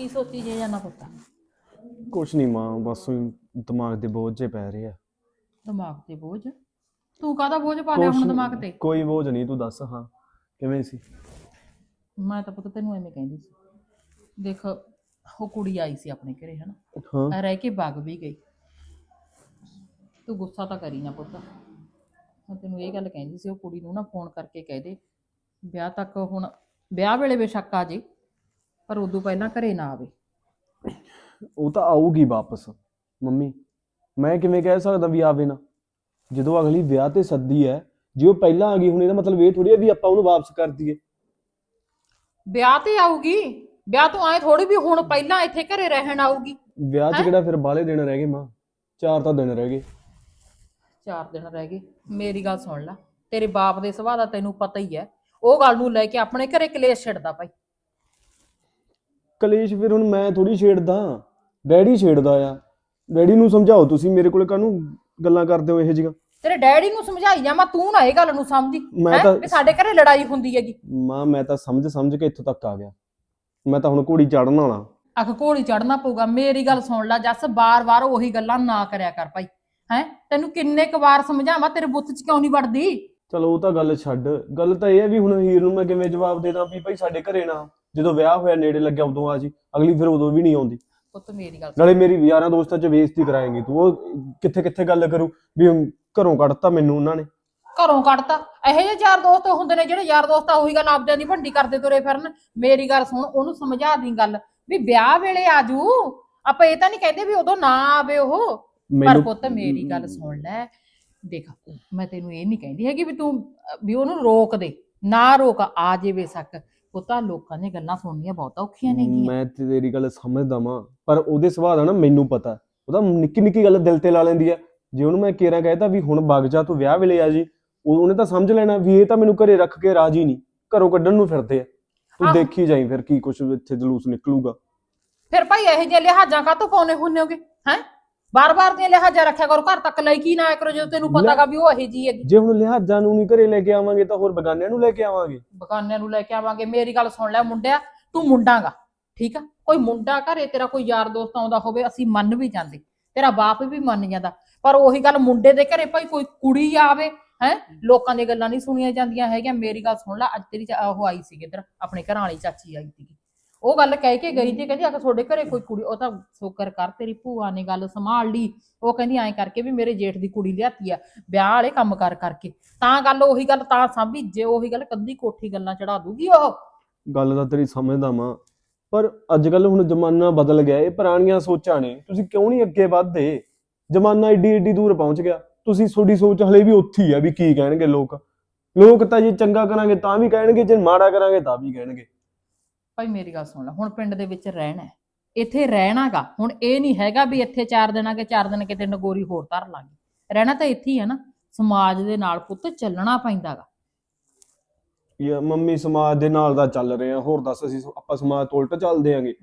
[SPEAKER 4] ਕੀ ਸੋਚੀ ਜੇ ਜਾਣਾ ਪੁੱਤ?
[SPEAKER 5] ਕੁਛ ਨਹੀਂ ਮਾਂ ਬਸ ਊਂ ਦਿਮਾਗ ਦੇ ਬੋਝ ਜੇ ਪੈ ਰਹੇ ਆ।
[SPEAKER 4] ਦਿਮਾਗ ਤੇ ਬੋਝ? ਤੂੰ ਕਾਹਦਾ ਬੋਝ ਪਾ ਲਿਆ
[SPEAKER 5] ਕੁਛ
[SPEAKER 4] ਹੁਣ ਦਿਮਾਗ ਤੇ?
[SPEAKER 5] ਕੋਈ ਬੋਝ ਨਹੀਂ ਤੂੰ ਦੱਸ ਹਾਂ ਕਿਵੇਂ ਸੀ?
[SPEAKER 4] ਮੈਂ ਤਾਂ ਪੁੱਤ ਤੈਨੂੰ ਐਵੇਂ ਕਹਿੰਦੀ ਸੀ। ਦੇਖ ਉਹ ਕੁੜੀ ਆਈ ਸੀ ਆਪਣੇ ਘਰੇ ਹਨਾ?
[SPEAKER 5] ਹਾਂ।
[SPEAKER 4] ਰਹਿ ਕੇ ਵਗ ਵੀ ਗਈ। ਤੂੰ ਗੁੱਸਾ ਤਾਂ ਕਰੀ ਨਾ ਪੁੱਤ। ਮੈਂ ਤੈਨੂੰ ਇਹ ਗੱਲ ਕਹਿੰਦੀ ਸੀ ਉਹ ਕੁੜੀ ਨੂੰ ਨਾ ਫੋਨ ਕਰਕੇ ਕਹਿ ਦੇ। ਵਿਆਹ ਤੱਕ ਹੁਣ ਵਿਆਹ ਵੇਲੇ ਬੇਸ਼ੱਕ ਆ ਜੇ। ਪਰ ਉਦੋਂ ਪਹਿਲਾਂ ਘਰੇ ਨਾ ਆਵੇ।
[SPEAKER 5] ਉਹ ਤਾਂ ਆਊਗੀ ਵਾਪਸ ਮੰਮੀ। ਮੈਂ ਕਿਵੇਂ ਕਹਿ ਸਕਦਾ ਵੀ ਆਵੇ ਨਾ? ਜਦੋਂ ਅਗਲੀ ਵਿਆਹ ਤੇ ਸੱਦੀ ਹੈ ਜੇ ਉਹ ਪਹਿਲਾਂ ਆ ਗਈ ਹੁਣ ਇਹਦਾ ਮਤਲਬ ਇਹ ਥੋੜੀ ਹੈ ਵੀ ਆਪਾਂ ਉਹਨੂੰ ਵਾਪਸ ਕਰ ਦਈਏ।
[SPEAKER 4] ਵਿਆਹ ਤੇ ਆਊਗੀ? ਵਿਆਹ ਤੋਂ ਆਏ ਥੋੜੀ ਵੀ ਹੁਣ ਪਹਿਲਾਂ ਇੱਥੇ ਘਰੇ ਰਹਿਣ ਆਊਗੀ।
[SPEAKER 5] ਵਿਆਹ 'ਚ? ਕਿਹੜਾ ਫਿਰ ਬਾਹਲੇ ਦਿਨ ਰਹਿ ਗਏ ਮਾਂ? ਚਾਰ ਤਾਂ ਦਿਨ ਰਹਿ ਗਏ।
[SPEAKER 4] ਚਾਰ ਦਿਨ ਰਹਿ ਗਏ। ਮੇਰੀ ਗੱਲ ਸੁਣ ਲੈ। ਤੇਰੇ ਬਾਪ ਦੇ ਸੁਭਾਅ ਦਾ ਤੈਨੂੰ ਪਤਾ ਹੀ ਹੈ ਉਹ ਗੱਲ ਨੂੰ ਲੈ ਕੇ ਆਪਣੇ ਘਰੇ ਕਲੇਸ਼ ਛਿੜਦਾ ਭਾਈ।
[SPEAKER 5] ਕਲੇਸ਼ ਫਿਰ ਹੁਣ ਮੈਂ ਥੋੜੀ ਛੇੜਦਾ ਡੈਡੀ ਛੇੜਦਾ ਆ। ਡੈਡੀ ਨੂੰ ਸਮਝਾਓ ਤੁਸੀਂ ਮੇਰੇ ਕੋਲੇ ਕਾਹਨੂੰ ਗੱਲਾਂ ਕਰਦੇ ਹੋ ਇਹੋ ਜਿਹੀਆਂ?
[SPEAKER 4] ਤੇਰੇ ਡੈਡੀ ਨੂੰ ਸਮਝਾਈ ਜਾਵਾਂ ਤੂੰ ਨਾ ਇਹ ਗੱਲ ਨੂੰ ਸਮਝੀ।
[SPEAKER 5] ਮੈਂ
[SPEAKER 4] ਹੈਂ?
[SPEAKER 5] ਤਾਂ-
[SPEAKER 4] ਵੀ ਸਾਡੇ ਘਰੇ ਲੜਾਈ ਹੁੰਦੀ ਹੈਗੀ।
[SPEAKER 5] ਮਾਂ ਮੈਂ ਤਾਂ ਸਮਝ ਸਮਝ ਕੇ ਇੱਥੋਂ ਤੱਕ ਆ ਗਿਆ। ਮੈਂ ਤਾਂ ਹੁਣ ਘੋੜੀ ਚੜਨ ਵਾਲਾ।
[SPEAKER 4] ਅੱਖ ਘੋੜੀ ਚੜਨਾ ਪਊਗਾ। ਮੇਰੀ ਗੱਲ ਸੁਣ ਲੈ ਜੱਸ ਬਾਰ-ਬਾਰ ਉਹੀ ਗੱਲਾਂ ਨਾ ਕਰਿਆ ਕਰ ਭਾਈ। ਹੈ? ਤੈਨੂੰ ਕਿੰਨੇ ਕੁ ਵਾਰ ਸਮਝਾਵਾਂ ਤੇਰੇ ਬੁੱਤ 'ਚ ਕਿਉਂ ਨਹੀਂ ਵੜਦੀ?
[SPEAKER 5] ਚਲੋ ਉਹ ਤਾਂ ਗੱਲ ਛੱਡ। ਗੱਲ ਤਾਂ ਇਹ ਹੈ ਵੀ ਹੁਣ ਹੀਰ ਨੂੰ ਮੈਂ ਕਿਵੇਂ ਜਵਾਬ ਦੇ ਦਾਂ ਵੀ ਭਾਈ ਸਾਡੇ ਘਰੇ ਨਾ ਜਦੋਂ ਵਿਆਹ ਹੋਇਆ ਨੇੜੇ ਲੱਗਿਆ ਉਦੋਂ ਆ ਜੀ ਅਗਲੀ ਫਿਰ ਉਦੋਂ ਵੀ ਨਹੀਂ ਆਉਂਦੀ।
[SPEAKER 4] ਪੁੱਤ ਮੇਰੀ ਗੱਲ ਸੁਣ।
[SPEAKER 5] ਨਾਲੇ ਮੇਰੀ ਯਾਰਾਂ ਦੋਸਤਾਂ 'ਚ ਬੇਇੱਜ਼ਤੀ ਕਰਾਏਂਗੀ ਤੂੰ ਉਹ ਕਿੱਥੇ ਕਿੱਥੇ ਗੱਲ ਕਰੂ ਵੀ ਘਰੋਂ ਕੱਢਤਾ ਮੈਨੂੰ ਉਹਨਾਂ ਨੇ।
[SPEAKER 4] ਘਰੋਂ ਕੱਢਤਾ? ਇਹੋ ਜਿਹੇ ਯਾਰ ਦੋਸਤ ਹੁੰਦੇ ਨੇ ਜਿਹੜੇ ਯਾਰ ਦੋਸਤ ਆ ਉਹੀ ਗੱਲ ਆਪਦਿਆਂ ਦੀ ਭੰਡੀ ਕਰਦੇ ਤੁਰੇ ਫਿਰਨ। ਮੇਰੀ ਗੱਲ ਸੁਣ ਉਹਨੂੰ ਸਮਝਾ ਦੀ ਗੱਲ ਵੀ ਵਿਆਹ ਵੇਲੇ ਆਜੂ ਆਪਾਂ ਇਹ ਤਾਂ ਨਹੀਂ ਕਹਿੰਦੇ ਵੀ ਉਦੋਂ ਨਾ ਆਵੇ ਉਹ। ਪਰ ਪੁੱਤ ਮੇਰੀ ਗੱਲ ਸੁਣ ਲੈ। ਦੇਖ ਮੈਂ ਤੈਨੂੰ ਇਹ ਨਹੀਂ ਕਹਿੰਦੀ ਹੈਗੀ ਵੀ ਤੂੰ ਅਹ, ਵੀ ਉਹਨੂੰ ਰੋਕ ਦੇ। ਨਾ ਰੋਕ ਆ ਜੇ ਬੇਸ਼ੱਕ ਪੁੱਤਾ ਲੋਕਾਂ ਦੀਆਂ ਗੱਲਾਂ ਸੁਣਨੀਆਂ ਬਹੁਤ ਔਖੀਆਂ ਨੇਗੀਆਂ
[SPEAKER 5] ਮੈਂ ਤੇ ਤੇਰੀ ਗੱਲ ਸਮਝਦਾ ਵਾਂ ਪਰ ਉਹਦੇ ਸੁਭਾਅ ਦਾ ਨਾ ਮੈਨੂੰ ਪਤਾ। ਉਹਦਾ ਨਿੱਕੀ ਨਿੱਕੀ ਗੱਲ ਦਿਲ ਤੇ ਲਾ ਲੈਂਦੀ ਆ। ਜੇ ਉਹਨੂੰ ਮੈਂ ਕੇਰਾਂ ਕਹਿਤਾ ਵੀ ਹੁਣ ਵਗ ਜਾ ਤੂੰ ਵਿਆਹ ਵੇਲੇ ਆ ਜੀ ਉਹ- ਉਹਨੇ ਤਾਂ ਸਮਝ ਲੈਣਾ ਵੀ ਇਹ ਤਾਂ ਮੈਨੂੰ ਘਰੇ ਰੱਖ ਕੇ ਰਾਜੀ ਨਹੀਂ। ਘਰੋਂ ਕੱਢਣ ਨੂੰ ਫਿਰਦੇ ਆ। ਤੂੰ
[SPEAKER 4] ਆਹੋ।
[SPEAKER 5] ਦੇਖੀ ਜਾਈ ਫਿਰ ਕੀ ਕੁਛ ਇੱਥੇ ਜਲੂਸ ਨਿਕਲੂਗਾ।
[SPEAKER 4] ਫਿਰ ਭਾਈ ਇਹੋ ਜਿਹੇ ਲਿਹਾਜ਼ਾਂ ਕਾਹਤੋਂ ਪਾਉਨੇ ਹੁੰਨੇ ਹੋਗੇ? ਹੈ? ਬਾਰ-ਬਾਰ ਦੀਆਂ ਲਿਹਾਜ਼ਾਂ ਰੱਖਿਆ ਕਰੋ ਘਰ ਤੱਕ ਲੈ ਕੀ ਨਾ ਆਇਆ ਕਰੋ ਜਦੋਂ ਤੈਨੂੰ ਪਤਾਗਾ ਵੀ ਉਹ ਇਹੋ ਜੀ ਹੈਗੀ।
[SPEAKER 5] ਜੇ ਹੁਣ ਲਿਹਾਜ਼ਾਂ ਨੂੰ ਨਹੀਂ ਘਰੇ ਲੈ ਕੇ ਆਵਾਂਗੇ ਤਾਂ ਹੋਰ ਬਗਾਨਿਆਂ ਨੂੰ ਲੈ ਕੇ ਆਵਾਂਗੇ।
[SPEAKER 4] ਬਗਾਨਿਆਂ ਨੂੰ ਲੈ ਕੇ ਆਵਾਂਗੇ। ਮੇਰੀ ਗੱਲ ਸੁਣ ਲੈ ਮੁੰਡਿਆ ਤੂੰ ਮੁੰਡਾਗਾ ਠੀਕ ਆ? ਕੋਈ ਮੁੰਡਾ ਘਰੇ ਤੇਰਾ ਕੋਈ ਯਾਰ ਦੋਸਤ ਆਉਂਦਾ ਹੋਵੇ ਅਸੀਂ ਮੰਨ ਵੀ ਜਾਂਦੇ। ਤੇਰਾ ਬਾਪ ਵੀ ਮੰਨ ਜਾਂਦਾ। ਪਰ ਉਹੀ ਗੱਲ ਮੁੰਡੇ ਦੇ ਘਰੇ ਭਾਈ ਕੋਈ ਕੁੜੀ ਆਵੇ ਹੈ? ਲੋਕਾਂ ਦੀਆਂ ਗੱਲਾਂ ਨਹੀਂ ਸੁਣੀਆਂ ਜਾਂਦੀਆਂ ਹੈਗੀਆਂ। ਮੇਰੀ ਗੱਲ ਸੁਣ ਲੈ ਅੱਜ ਤੇਰੀ ਉਹ ਆਈ ਸੀ ਇੱਧਰ ਆਪਣੇ ਘਰਾਂ ਵਾਲੀ ਚਾਚੀ ਆਈ ਸੀਗੀ। ਉਹ ਗੱਲ ਕਹਿ ਕੇ ਗਈ ਤੇ ਕਹਿੰਦੀ ਆ ਤੁਹਾਡੇ ਘਰੇ ਕੋਈ ਕੁੜੀ ਉਹ ਤਾਂ ਸ਼ੁਕਰ ਕਰ ਤੇਰੀ ਭੂਆ ਨੇ ਗੱਲ ਸੰਭਾਲ ਲਈ। ਉਹ ਕਹਿੰਦੀ ਐਂ ਕਰਕੇ ਵੀ ਮੇਰੇ ਜੇਠ ਦੀ ਕੁੜੀ ਲਿਆਤੀ ਆ ਵਿਆਹ ਵਾਲੇ ਕੰਮ ਕਰ ਕਰਕੇ। ਤਾਂ ਗੱਲ ਉਹੀ ਗੱਲ ਤਾਂ ਸਾਂਭੀ ਜੇ ਉਹੀ ਗੱਲ ਕੰਦੀ ਕੋਠੀ ਗੱਲਾਂ ਚੜਾ ਦੂਗੀ ਉਹ।
[SPEAKER 5] ਗੱਲ ਤਾਂ ਤੇਰੀ ਸਮਝਦਾ ਮਾਂ ਪਰ ਅੱਜ ਕੱਲ ਹੁਣ ਜ਼ਮਾਨਾ ਬਦਲ ਗਿਆ ਇਹ ਪੁਰਾਣੀਆਂ ਸੋਚਾਂ ਨੇ। ਤੁਸੀਂ ਕਿਉਂ ਨਹੀਂ ਅੱਗੇ ਵਧਦੇ? ਜ਼ਮਾਨਾ ਏਡੀ ਏਡੀ ਦੂਰ ਪਹੁੰਚ ਗਿਆ। ਤੁਸੀਂ ਤੁਹਾਡੀ ਸੋਚ ਹਲੇ ਵੀ ਉੱਥੇ ਹੀ ਆ ਵੀ ਕੀ ਕਹਿਣਗੇ ਲੋਕ। ਲੋਕ ਤਾਂ ਜੇ ਚੰਗਾ ਕਰਾਂਗੇ ਤਾਂ ਵੀ ਕਹਿਣਗੇ ਜੇ ਮਾੜਾ ਕਰਾਂਗੇ ਤਾਂ ਵੀ ਕਹਿਣਗੇ।
[SPEAKER 4] ਭਾਈ ਮੇਰੀ ਗੱਲ ਸੁਣ ਲੈ ਹੁਣ ਪਿੰਡ ਦੇ ਵਿੱਚ ਰਹਿਣਾ ਹੈ। ਇੱਥੇ ਰਹਿਣਾਗਾ ਹੁਣ ਇਹ ਨਹੀਂ ਹੈਗਾ ਵੀ ਇੱਥੇ ਚਾਰ ਦਿਨਾਂ ਕੇ ਚਾਰ ਦਿਨ ਕਿਤੇ ਨਗੋਰੀ ਹੋਰ ਧਰ ਲਾਂਗੇ ਰਹਿਣਾ ਤਾਂ ਇੱਥੇ ਹੀ ਹੈ ਨਾ ਸਮਾਜ ਦੇ ਨਾਲ ਪੁੱਤ ਚੱਲਣਾ ਪੈਂਦਾਗਾ
[SPEAKER 5] ਯਾ ਮੰਮੀ ਸਮਾਜ ਦੇ ਨਾਲ ਦਾ ਚੱਲ ਰਹੇ ਆ ਹੋਰ ਦੱਸ ਅਸੀਂ ਸ- ਆਪਾਂ ਸਮਾਜ ਤੋਂ ਉਲਟ ਚੱਲਦੇ ਆਂਗੇ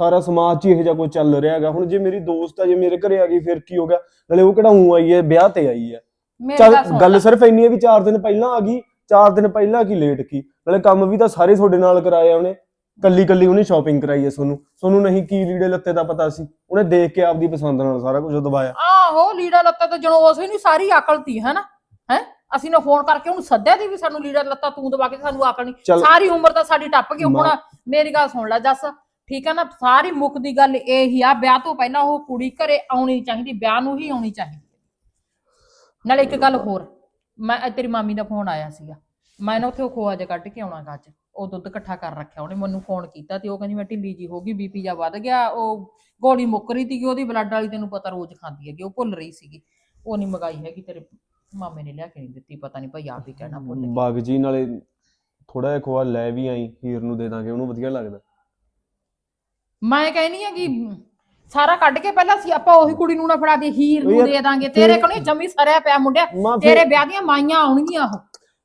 [SPEAKER 5] ਸਾਰਾ ਸਮਾਜ 'ਚ ਹੀ ਇਹੋ ਜਿਹਾ ਕੁਝ ਚੱਲ ਰਿਹਾ ਹੈਗਾ ਹੁਣ ਜੇ ਮੇਰੀ ਦੋਸਤ ਆ ਜੇ ਮੇਰੇ ਘਰੇ ਆ ਗਈ ਫਿਰ ਕੀ ਹੋ ਗਿਆ ਨਾਲੇ ਉਹ ਕਿਹੜਾ ਹੂੰ ਆਈ ਹੈ ਵਿਆਹ ਤੇ ਆਈ ਹੈ
[SPEAKER 4] ਮੇਰੀ
[SPEAKER 5] ਚੱਲ
[SPEAKER 4] ਗੱਲ ਸੁਣ
[SPEAKER 5] ਗੱਲ
[SPEAKER 4] ਲੈ।
[SPEAKER 5] ਸਿਰਫ ਇੰਨੀ ਹੈ ਵੀ 4 ਦਿਨ ਪਹਿਲਾਂ ਆ ਗਈ 4 ਦਿਨ ਪਹਿਲਾਂ ਕੀ ਲੇਟ ਕੀ ਨਾਲੇ ਕੰਮ ਵੀ ਤਾਂ ਸਾਰੇ ਤੁਹਾਡੇ ਨਾਲ ਕਰਾਇਆ ਉਹਨੇ ਕੱਲੀ ਕੱਲੀ ਉਹਨੇ ਸ਼ਾਪਿੰਗ ਕਰਾਈ ਹੈ ਤੁਹਾਨੂੰ ਤੁਹਾਨੂੰ ਨਹੀਂ ਕੀ ਲੀੜੇ ਲੱਤੇ ਦਾ ਪਤਾ ਸੀ। ਉਹਨੇ ਦੇਖ ਕੇ ਆਪਦੀ ਪਸੰਦ ਨਾਲ ਸਾਰਾ ਕੁਝ ਦਵਾਇਆ
[SPEAKER 4] ਆਹੋ ਲੀੜਾ ਲੱਤਾ ਤਾਂ ਜਣੋ ਉਸ ਨਹੀਂ ਸਾਰੀ ਅਕਲ ਤੀ ਹੈ ਨਾ ਹੈ? ਅਸੀਂ ਨੇ ਫੋਨ ਕਰਕੇ ਉਹਨੂੰ ਸੱਦਿਆ ਦੀ ਵੀ ਸਾਨੂੰ ਲੀੜਾ ਲੱਤਾ ਤੂੰ ਦਵਾ ਕੇ ਸਾਨੂੰ ਅਕਲ ਨਹੀਂ।
[SPEAKER 5] ਚੱਲ।
[SPEAKER 4] ਸਾਰੀ ਉਮਰ ਤਾਂ ਸਾਡੀ ਟੱਪ ਗਈ। ਹੁਣ
[SPEAKER 5] ਮਾਂ-
[SPEAKER 4] ਮੇਰੀ ਗੱਲ ਸੁਣ ਲੈ ਜੱਸ ਠੀਕ ਹੈ ਨਾ? ਸਾਰੀ ਮੁੱਕ ਦੀ ਗੱਲ ਇਹ ਹੀ ਆ ਵਿਆਹ ਤੋਂ ਪਹਿਲਾਂ ਉਹ ਕੁੜੀ ਘਰੇ ਆਉਣੀ ਚਾਹੀਦੀ ਵਿਆਹ ਨੂੰ ਹੀ ਆਉਣੀ ਚਾਹੀਦੀ। ਨਾਲੇ ਇੱਕ ਗੱਲ ਹੋਰ ਮੈਂ ਅੱਜ ਤੇਰੀ ਮਾਮੀ ਦਾ ਫੋਨ ਆਇਆ ਸੀਗਾ। ਮੈਂ ਨਾ ਉੱਥੇ ਉਹ ਖੋਆ ਜਿਹਾ ਕੱਢ ਕੇ ਆਉਣਾ ਅੱਜ। ਉਹ ਦੁੱਧ ਇਕੱਠਾ ਕਰ ਰੱਖਿਆ ਉਹਨੇ ਮੈਨੂੰ ਫੋਨ ਕੀਤਾ ਤੇ ਉਹ ਕਹਿੰਦੀ ਮੈਂ ਢਿੱਲੀ ਜੀ ਹੋ ਗਈ ਬੀਪੀ ਜਾ ਵੱਧ ਗਿਆ ਉਹ ਗੋਲੀ ਮੁੱਕ ਰਹੀ ਸੀਗੀ ਉਹਦੀ ਬਲੱਡ ਵਾਲੀ ਤੈਨੂੰ ਪਤਾ ਰੋਜ਼ ਖਾਂਦੀ ਹੈਗੀ ਉਹ ਭੁੱਲ ਰਹੀ ਸੀਗੀ। ਉਹ ਨਹੀਂ ਮੰਗਾਈ ਹੈਗੀ ਤੇਰੇ ਮਾਮੇ ਨੇ ਲਿਆ ਕੇ ਨਹੀਂ ਦਿੱਤੀ ਪਤਾ ਨਹੀਂ ਭਾਈ ਆਪ ਹੀ ਕਹਿਣਾ ਭੁੱਲ ਗਈ
[SPEAKER 5] ਬਾਗ ਜੀ ਨਾਲੇ ਥੋੜਾ ਜਿਹਾ ਖੋਆ ਲੈ ਵੀ ਆਈ ਹੀਰ ਨੂੰ ਦੇ ਦਾਂਗੇ ਉਹਨੂੰ ਵਧੀਆ ਲੱਗਦਾ।
[SPEAKER 4] ਮੈਂ ਕਹਿੰਦੀ ਆ ਕਿ ਸਾਰਾ ਕੱਢ ਕੇ ਪਹਿਲਾਂ ਸੀ ਆਪਾਂ ਉਹੀ ਕੁੜੀ ਨੂੰ ਨਾ ਫੜਾ ਦੇ ਹੀਰ ਨੂੰ ਦੇ ਦਾਂਗੇ ਤੇਰੇ ਕੋਲ ਜੰਮੀ ਸਰਿਆ ਪਿਆ ਮੁੰਡਿਆ
[SPEAKER 5] ਮਾਂ ਫਿਰ
[SPEAKER 4] ਤੇਰੇ ਵਿਆਹ ਦੀਆਂ ਮਾਈਆਂ ਆਉਣਗੀਆਂ ਉਹ।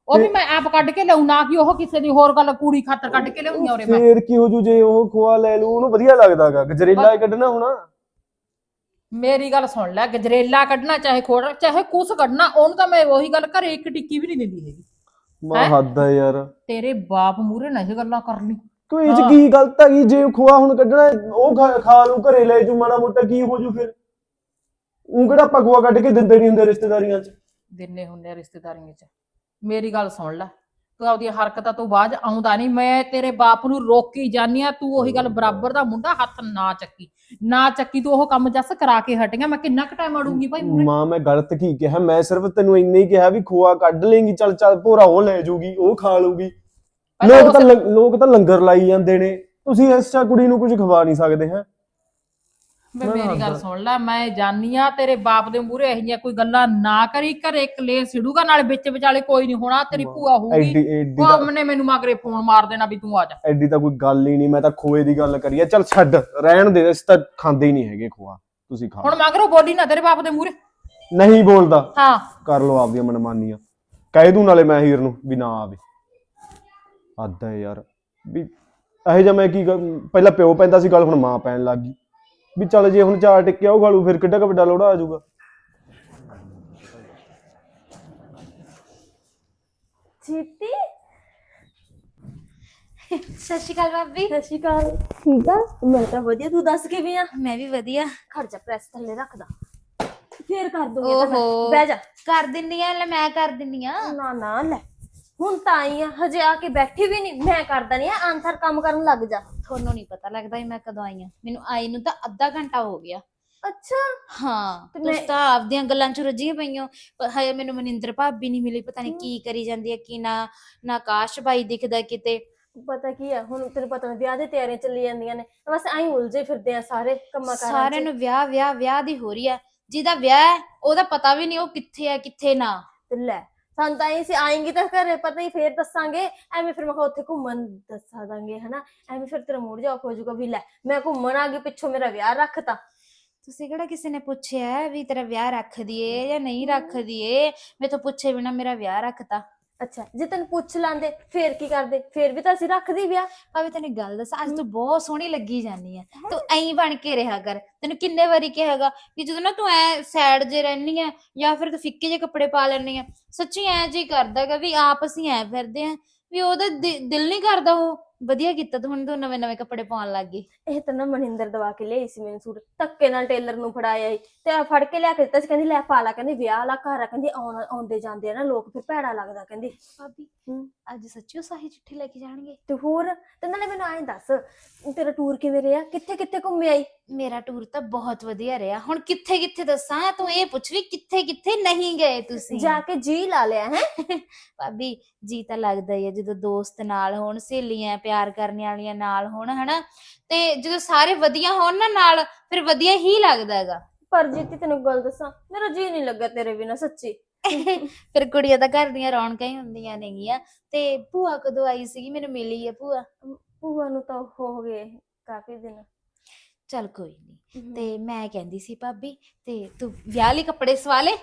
[SPEAKER 4] ਉਹ ਵੀ ਮੈਂ ਆਪ ਕੱਢ ਕੇ ਲਿਆਉ ਨਾ ਕਿ ਉਹ ਕਿਸੇ ਦੀ ਹੋਰ ਗੱਲ ਕੁੜੀ ਖਾਤਰ ਕੱਢ ਕੇ ਲਿਆਉਂਦੀਆਂ ਉਰੇ ਮੈਂ।
[SPEAKER 5] ਫੇਰ ਕੀ ਹੋ ਜੂ ਜੇ ਉਹ ਖੋਆ ਲੈ ਲੂ ਉਹਨੂੰ ਵਧੀਆ ਲੱਗਦਾਗਾ ਗਜਰੇਲਾ ਹੀ ਕੱਢਣਾ ਹੋਣਾ।
[SPEAKER 4] ਮੇਰੀ ਗੱਲ ਸੁਣ ਲੈ ਗਜਰੇਲਾ ਕੱਢਣਾ ਚਾਹੇ ਖੋੜਾ ਚਾਹੇ ਕੁਛ ਕੱਢਣਾ ਉਹਨੂੰ ਤਾਂ ਮੈਂ ਉਹੀ ਗੱਲ ਘਰੇ ਇੱਕ ਟਿੱਕੀ ਵੀ ਨਹੀਂ ਦਿੰਦੀ ਹੈਗੀ।
[SPEAKER 5] ਮਾਂ? ਹੱਦ ਆ ਯਾਰ।
[SPEAKER 4] ਤੇਰੇ ਬਾਪ ਮੂਰੇ ਨਹੀਂ ਗੱਲਾਂ ਕਰਨੀ
[SPEAKER 5] ਕੋਈ ਇਹ ਚ। ਕੀ ਗਲਤ ਹੈਗੀ? ਜੇ ਖੋਆ ਹੁਣ ਕੱਢਣਾ ਉਹ ਖਾ- ਲੂ ਘਰੇ ਲੈ ਜੂ ਮਾੜਾ ਮੋਟਾ ਕੀ ਹੋ ਜੂ ਫਿਰ? ਉਹ ਕਿਹੜਾ ਖੋਆ ਕੱਢ ਕੇ ਦਿੰਦੇ ਨਹੀਂ ਹੁੰਦੇ ਰਿਸ਼ਤੇਦਾਰੀਆਂ 'ਚ?
[SPEAKER 4] ਦਿਨੇ ਹੁੰਦੇ ਰਿਸ਼ਤੇਦਾਰੀਆਂ 'ਚ। ਮੇਰੀ ਗੱਲ ਸੁਣ ਲੈ। ਤੂੰ ਆਪਦੀਆਂ ਹਰਕਤਾਂ ਤੋਂ ਬਾਅਦ ਆਉਂਦਾ ਨਹੀਂ। ਮੈਂ ਤੇਰੇ ਬਾਪ ਨੂੰ ਰੋਕੀ ਜਾਨੀ ਆ ਤੂੰ ਉਹੀ ਗੱਲ ਬਰਾਬਰ ਦਾ ਮੁੰਡਾ ਹੱਥ ਨਾ ਚੱਕੀ। ਨਾ ਚੱਕੀ ਤੂੰ ਉਹ ਕੰਮ ਜੱਸ ਕਰਾ ਕੇ ਹਟੀਆਂ। ਮੈਂ ਕਿੰਨਾ ਕੁ ਟਾਈਮ ਅੜੂੰਗੀ ਭਾਈ ਮੂਰੇ
[SPEAKER 5] ਮਾਂ ਮੈਂ ਗਲਤ ਕੀ ਕਿਹਾ? ਮੈਂ ਸਿਰਫ ਤੈਨੂੰ ਇੰਨਾ ਹੀ ਕਿਹਾ ਵੀ ਖੋਆ ਕੱਢ ਲੇਂਗੀ ਚੱਲ ਚੱਲ ਭੋਰਾ ਉਹ ਲੈ ਜੂਗੀ ਉਹ ਖਾ ਲੂਗੀ।
[SPEAKER 4] ਪਹਿਲਾਂ
[SPEAKER 5] ਲੋਕ ਤਾਂ
[SPEAKER 4] ਉਸ-
[SPEAKER 5] ਲੰ- ਲੋਕ ਤਾਂ ਲੰਗਰ ਲਾਈ ਜਾਂਦੇ ਨੇ। ਤੁਸੀਂ ਇਸ ਚਾ ਕੁੜੀ ਨੂੰ ਕੁਝ ਖਵਾ ਨਹੀਂ ਸਕਦੇ ਹੈ?
[SPEAKER 4] ਵੇ
[SPEAKER 5] ਮੈਂ
[SPEAKER 4] ਮੇਰੀ ਗੱਲ। ਸੁਣ ਲੈ ਮੈਂ ਜਾਨੀ ਆ ਤੇਰੇ ਬਾਪ ਦੇ ਮੂਹਰੇ ਇਹੋ ਜਿਹੀਆਂ ਕੋਈ ਗੱਲਾਂ ਨਾ ਕਰੀ ਘਰੇ ਕਲੇ ਸਿੜੂਗਾ ਨਾਲੇ ਵਿੱਚ ਵਿਚਾਲੇ ਕੋਈ ਨਹੀਂ ਹੋਣਾ ਤੇਰੀ ਭੂਆ ਹੋਊਗੀ।
[SPEAKER 5] ਐਡੀ ਤਾਂ
[SPEAKER 4] ਨੇ ਮੈਨੂੰ ਮਗਰੇ ਫੋਨ ਮਾਰ ਦੇਣਾ ਵੀ ਤੂੰ ਆ ਜਾ।
[SPEAKER 5] ਐਡੀ ਤਾਂ ਕੋਈ ਗੱਲ ਹੀ ਨਹੀਂ ਮੈਂ ਤਾਂ ਖੋਏ ਦੀ ਗੱਲ ਕਰੀ ਆ। ਚੱਲ ਛੱਡ ਰਹਿਣ ਦੇ ਇਸ ਤਾਂ ਖਾਂਦੇ ਹੀ ਨਹੀਂ ਹੈਗੇ ਖੋਆ ਤੁਸੀਂ ਖਾ
[SPEAKER 4] ਹੁਣ ਮਗਰੋਂ ਬੋਲੀ ਨਾ ਤੇਰੇ ਬਾਪ ਦੇ ਮੂਹਰੇ।
[SPEAKER 5] ਨਹੀਂ ਬੋਲਦਾ।
[SPEAKER 4] ਹਾਂ।
[SPEAKER 5] ਕਰ ਲਓ ਆਪਦੀਆਂ ਮਨਮਾਨੀਆਂ ਕਹਿ ਦੂੰ ਨਾਲੇ ਮੈਂ ਹੀਰ ਨੂੰ ਵੀ ਨਾ ਆਵੇ। ਹੱਦ ਹੈ ਯਾਰ ਵੀ ਇਹੋ ਜਿਹਾ ਮੈਂ ਕੀ ਕਰ- ਪਹਿਲਾਂ ਪਿਓ ਪੈਂਦਾ ਸੀ ਗੱਲ ਹੁਣ ਮਾਂ ਪੈਣ ਲੱਗ ਗਈ। ਵੀ ਚੱਲ ਜੇ ਹੁਣ ਚਾਰ ਟਿੱਕਿਆ ਉਹ ਖਾਲੂ ਫਿਰ ਕਿੱਡਾ ਕੁ ਵੱਡਾ ਲੋੜਾ ਆ ਜਾਊਗਾ।
[SPEAKER 6] ਜੀਤੀ?
[SPEAKER 1] ਸਤਿ ਸ਼੍ਰੀ ਅਕਾਲ ਭਾਬੀ।
[SPEAKER 6] ਸਤਿ ਸ਼੍ਰੀ ਅਕਾਲ। ਠੀਕ ਆ? ਮੈਂ ਤਾਂ ਵਧੀਆ ਤੂੰ ਦੱਸ ਕਿਵੇਂ ਆ?
[SPEAKER 1] ਮੈਂ ਵੀ ਵਧੀਆ।
[SPEAKER 6] ਖਰਚਾ ਪ੍ਰੈਸ ਥੱਲੇ ਰੱਖਦਾ। ਫੇਰ ਕਰ ਦੂੰਗੀ ਇਹ ਤਾਂ ਮੈਂ।
[SPEAKER 1] ਓਹੋ।
[SPEAKER 6] ਬਹਿ ਜਾ।
[SPEAKER 1] ਕਰ ਦਿੰਨੀ ਆ ਲੈ ਮੈਂ ਕਰ ਦਿੰਨੀ ਆ।
[SPEAKER 6] ਨਾ ਨਾ ਲੈ। ਹੁਣ ਤਾਂ ਆਈ ਆ ਹਜੇ ਆ ਕੇ ਬੈਠੀ ਵੀ ਨਹੀਂ ਮੈਂ ਕਰਦਾ ਨਹੀਂ ਆ ਆਨਸਰ ਕੰਮ ਕਰਨ ਲੱਗ ਜਾ।
[SPEAKER 1] ਤੁਹਾਨੂੰ ਨਹੀਂ ਪਤਾ ਲੱਗਦਾ ਵੀ ਮੈਂ ਕਦੋਂ ਆਈ ਆ। ਮੈਨੂੰ ਆਈ ਨੂੰ ਤਾਂ ਅੱਧਾ ਘੰਟਾ ਹੋ ਗਿਆ।
[SPEAKER 6] ਅੱਛਾ।
[SPEAKER 1] ਹਾਂ
[SPEAKER 6] ਤੇ
[SPEAKER 1] ਤੁਸੀਂ
[SPEAKER 6] ਮੈਂ-
[SPEAKER 1] ਤਾਂ ਆਪਦੀਆਂ ਗੱਲਾਂ ਚ ਰੁੱਝੀਆਂ ਪਈਆਂ। ਪਰ ਹਜੇ ਮੈਨੂੰ ਮਨਿੰਦਰ ਭਾਬੀ ਨਹੀਂ ਮਿਲੀ ਪਤਾ ਨਹੀਂ ਕੀ ਕਰੀ ਜਾਂਦੀ ਹੈ ਕੀ ਨਾ ਨਾ ਆਕਾਸ਼ ਭਾਈ ਦਿਖਦਾ ਕਿਤੇ।
[SPEAKER 6] ਪਤਾ ਕੀ ਆ ਹੁਣ ਤੈਨੂੰ ਪਤਾ ਨਾ ਵਿਆਹ ਦੀ ਤਿਆਰੀਆਂ ਚੱਲੀ ਜਾਂਦੀਆਂ ਨੇ। ਤਾਂ ਬਸ ਐਂ ਉਲਝੇ ਫਿਰਦੇ ਆ ਸਾਰੇ ਕੰਮਾਂ ਕਾਰਾਂ 'ਚ।
[SPEAKER 1] ਸਾਰਿਆਂ ਨੂੰ ਵਿਆਹ ਵਿਆਹ ਵਿਆਹ ਦੀ ਹੋ ਰਹੀ ਆ। ਜਿਹਦਾ ਵਿਆਹ ਹੈ ਉਹਦਾ ਪਤਾ ਵੀ ਨਹੀਂ ਉਹ ਕਿੱਥੇ ਹੈ ਕਿੱਥੇ ਨਾ।
[SPEAKER 6] ਤੇ ਲੈ ਸਾਨੂੰ ਤਾਂ ਐਂ ਸੀ ਆਏਂਗੀ ਤਾਂ ਘਰੇ ਪਤਾ ਹੀ ਫੇਰ ਦੱਸਾਂਗੇ। ਐਵੇਂ ਫਿਰ ਮੈਂ ਕਿਹਾ ਉੱਥੇ ਘੁੰਮਣ ਦੱਸਾ ਦਾਂਗੇ ਹਨਾ। ਐਵੇਂ ਫਿਰ ਤੇਰਾ ਮੂਡ ਜਾ ਆਫ ਹੋ ਜਾਊਗਾ ਵੀ ਲੈ ਮੈਂ ਘੁੰਮਣ ਆ ਗਈ ਪਿੱਛੋਂ ਮੇਰਾ ਵਿਆਹ ਰੱਖਤਾ
[SPEAKER 1] ਤੁਸੀਂ ਕਿਹੜਾ ਕਿਸੇ ਨੇ ਪੁੱਛਿਆ ਹੈ ਵੀ ਤੇਰਾ ਵਿਆਹ ਰੱਖ ਦਈਏ ਜਾਂ ਨਹੀਂ ਰੱਖ ਦਈਏ? ਮੈਥੋਂ ਪੁੱਛੇ ਬਿਨਾ ਮੇਰਾ ਵਿਆਹ ਰੱਖਤਾ
[SPEAKER 6] ਅੱਛਾ ਜੇ ਤੈਨੂੰ ਪੁੱਛ ਲਾਂਦੇ ਫੇਰ ਕੀ ਕਰਦੇ? ਫੇਰ ਵੀ ਤਾਂ ਅਸੀਂ ਰੱਖਦੀ ਵਿਆਹ।
[SPEAKER 1] ਭਾਵੇਂ ਤੈਨੂੰ ਇੱਕ ਗੱਲ ਦੱਸਾਂ ਅੱਜ ਤੂੰ ਬਹੁਤ ਸੋਹਣੀ ਲੱਗੀ ਜਾਂਦੀ ਆ। ਤੂੰ ਐਂ ਬਣ ਕੇ ਰਿਹਾ ਕਰ। ਤੈਨੂੰ ਕਿੰਨੇ ਵਾਰੀ ਕਿਹਾਗਾ ਕਿ ਜਦੋਂ ਨਾ ਤੂੰ ਐ ਸੈਡ ਜੇ ਰਹਿਨੀ ਆ ਜਾਂ ਫਿਰ ਤੂੰ ਫਿੱਕੇ ਜਿਹੇ ਕੱਪੜੇ ਪਾ ਲੈਣੀ ਆ ਸੱਚੀ ਐ ਜੀ ਕਰਦਾਗਾ ਵੀ ਆਪ ਅਸੀਂ ਐ ਫਿਰਦੇ ਆ ਵੀ ਉਹਦਾ ਦਿ- ਦਿਲ ਨਹੀਂ ਕਰਦਾ ਉਹ। ਵਧੀਆ ਕੀਤਾ ਤੂੰ ਹੁਣ ਤੂੰ ਨਵੇਂ ਨਵੇਂ ਕੱਪੜੇ ਪਾਉਣ ਲੱਗ ਗਈ।
[SPEAKER 6] ਇਹ ਤਾਂ ਨਾ ਮਨਿੰਦਰ ਦਵਾ ਕੇ ਲਿਆਈ ਸੀ ਮੈਨੂੰ ਸੂਟ ਧੱਕੇ ਨਾਲ ਟੇਲਰ ਨੂੰ ਫੜਾਇਆ ਈ ਤੇ ਆ ਫੜ ਕੇ ਲਿਆ ਕੇ ਦਿੱਤਾ ਸੀ ਕਹਿੰਦੀ ਲੈ ਪਾ ਲਾ ਕਹਿੰਦੀ ਵਿਆਹ ਵਾਲਾ ਘਰ ਆ ਕਹਿੰਦੀ ਆਉਣ ਆਉਂਦੇ ਜਾਂਦੇ ਆ ਨਾ ਲੋਕ ਫਿਰ ਭੈੜਾ ਲੱਗਦਾ ਕਹਿੰਦੀ।
[SPEAKER 1] ਭਾਬੀ
[SPEAKER 6] ਹੂੰ।
[SPEAKER 1] ਅੱਜ ਸੱਚੀ ਉਹ ਸਾਹੀ ਚਿੱਠੀ ਲੈ ਕੇ ਜਾਣਗੇ।
[SPEAKER 6] ਤੇ ਹੋਰ ਤੇ ਨਾਲੇ ਮੈਨੂੰ ਐਂ ਦੱਸ ਤੇਰਾ ਟੂਰ ਕਿਵੇਂ ਰਿਹਾ? ਕਿੱਥੇ ਕਿੱਥੇ ਘੁੰਮੇ ਆਈ
[SPEAKER 1] ਮੇਰਾ ਟੂਰ ਤਾਂ ਬਹੁਤ ਵਧੀਆ ਰਿਹਾ। ਹੁਣ ਕਿੱਥੇ ਕਿੱਥੇ ਦੱਸਾਂ? ਤੂੰ ਇਹ ਪੁੱਛ ਵੀ ਕਿੱਥੇ ਕਿੱਥੇ ਨਹੀਂ ਗਏ ਤੁਸੀਂ?
[SPEAKER 6] ਜਾ ਕੇ ਜੀ ਲਾ ਲਿਆ ਹੈ? <laughs>
[SPEAKER 1] ਭਾਬੀ ਜੀ ਤਾਂ ਲੱਗਦਾ ਹੀ ਹੈ ਜਦੋਂ ਦੋਸਤ ਨਾਲ ਹੋਣ ਸਹੇਲੀਆਂ ਪਿਆਰ ਕਰਨ ਵਾਲੀਆਂ ਨਾਲ ਹੋਣ ਹਨਾ? ਤੇ ਜਦੋਂ ਸਾਰੇ ਵਧੀਆ ਹੋਣ ਨਾ ਨਾਲ ਫਿਰ ਵਧੀਆ ਹੀ ਲੱਗਦਾ ਹੈਗਾ।
[SPEAKER 6] ਪਰ ਜੀਤੀ ਤੈਨੂੰ ਗੱਲ ਦੱਸਾਂ ਮੇਰਾ ਜੀ ਨਹੀਂ ਲੱਗਾ ਤੇਰੇ ਬਿਨਾ ਸੱਚੀ।
[SPEAKER 1] ਫਿਰ ਕੁੜੀਆਂ ਤਾਂ ਘਰ ਦੀਆਂ ਰੌਣਕਾਂ ਹੀ ਹੁੰਦੀਆਂ ਨੇਗੀਆਂ। ਤੇ ਭੂਆ ਕਦੋਂ ਆਈ ਸੀਗੀ? ਮੈਨੂੰ ਮਿਲੀ ਹੈ ਭੂਆ।
[SPEAKER 6] ਭੂਆ ਨੂੰ ਤਾਂ ਹੋ ਗਏ ਕਾਫੀ ਦਿਨ।
[SPEAKER 1] ਚੱਲ ਕੋਈ ਨਹੀਂ ਤੇ ਮੈਂ ਕਹਿੰਦੀ ਸੀ ਭਾਬੀ ਤੇ ਤੂੰ ਵਿਆਹ ਲਈ ਕੱਪੜੇ ਸਵਾ ਲੈ?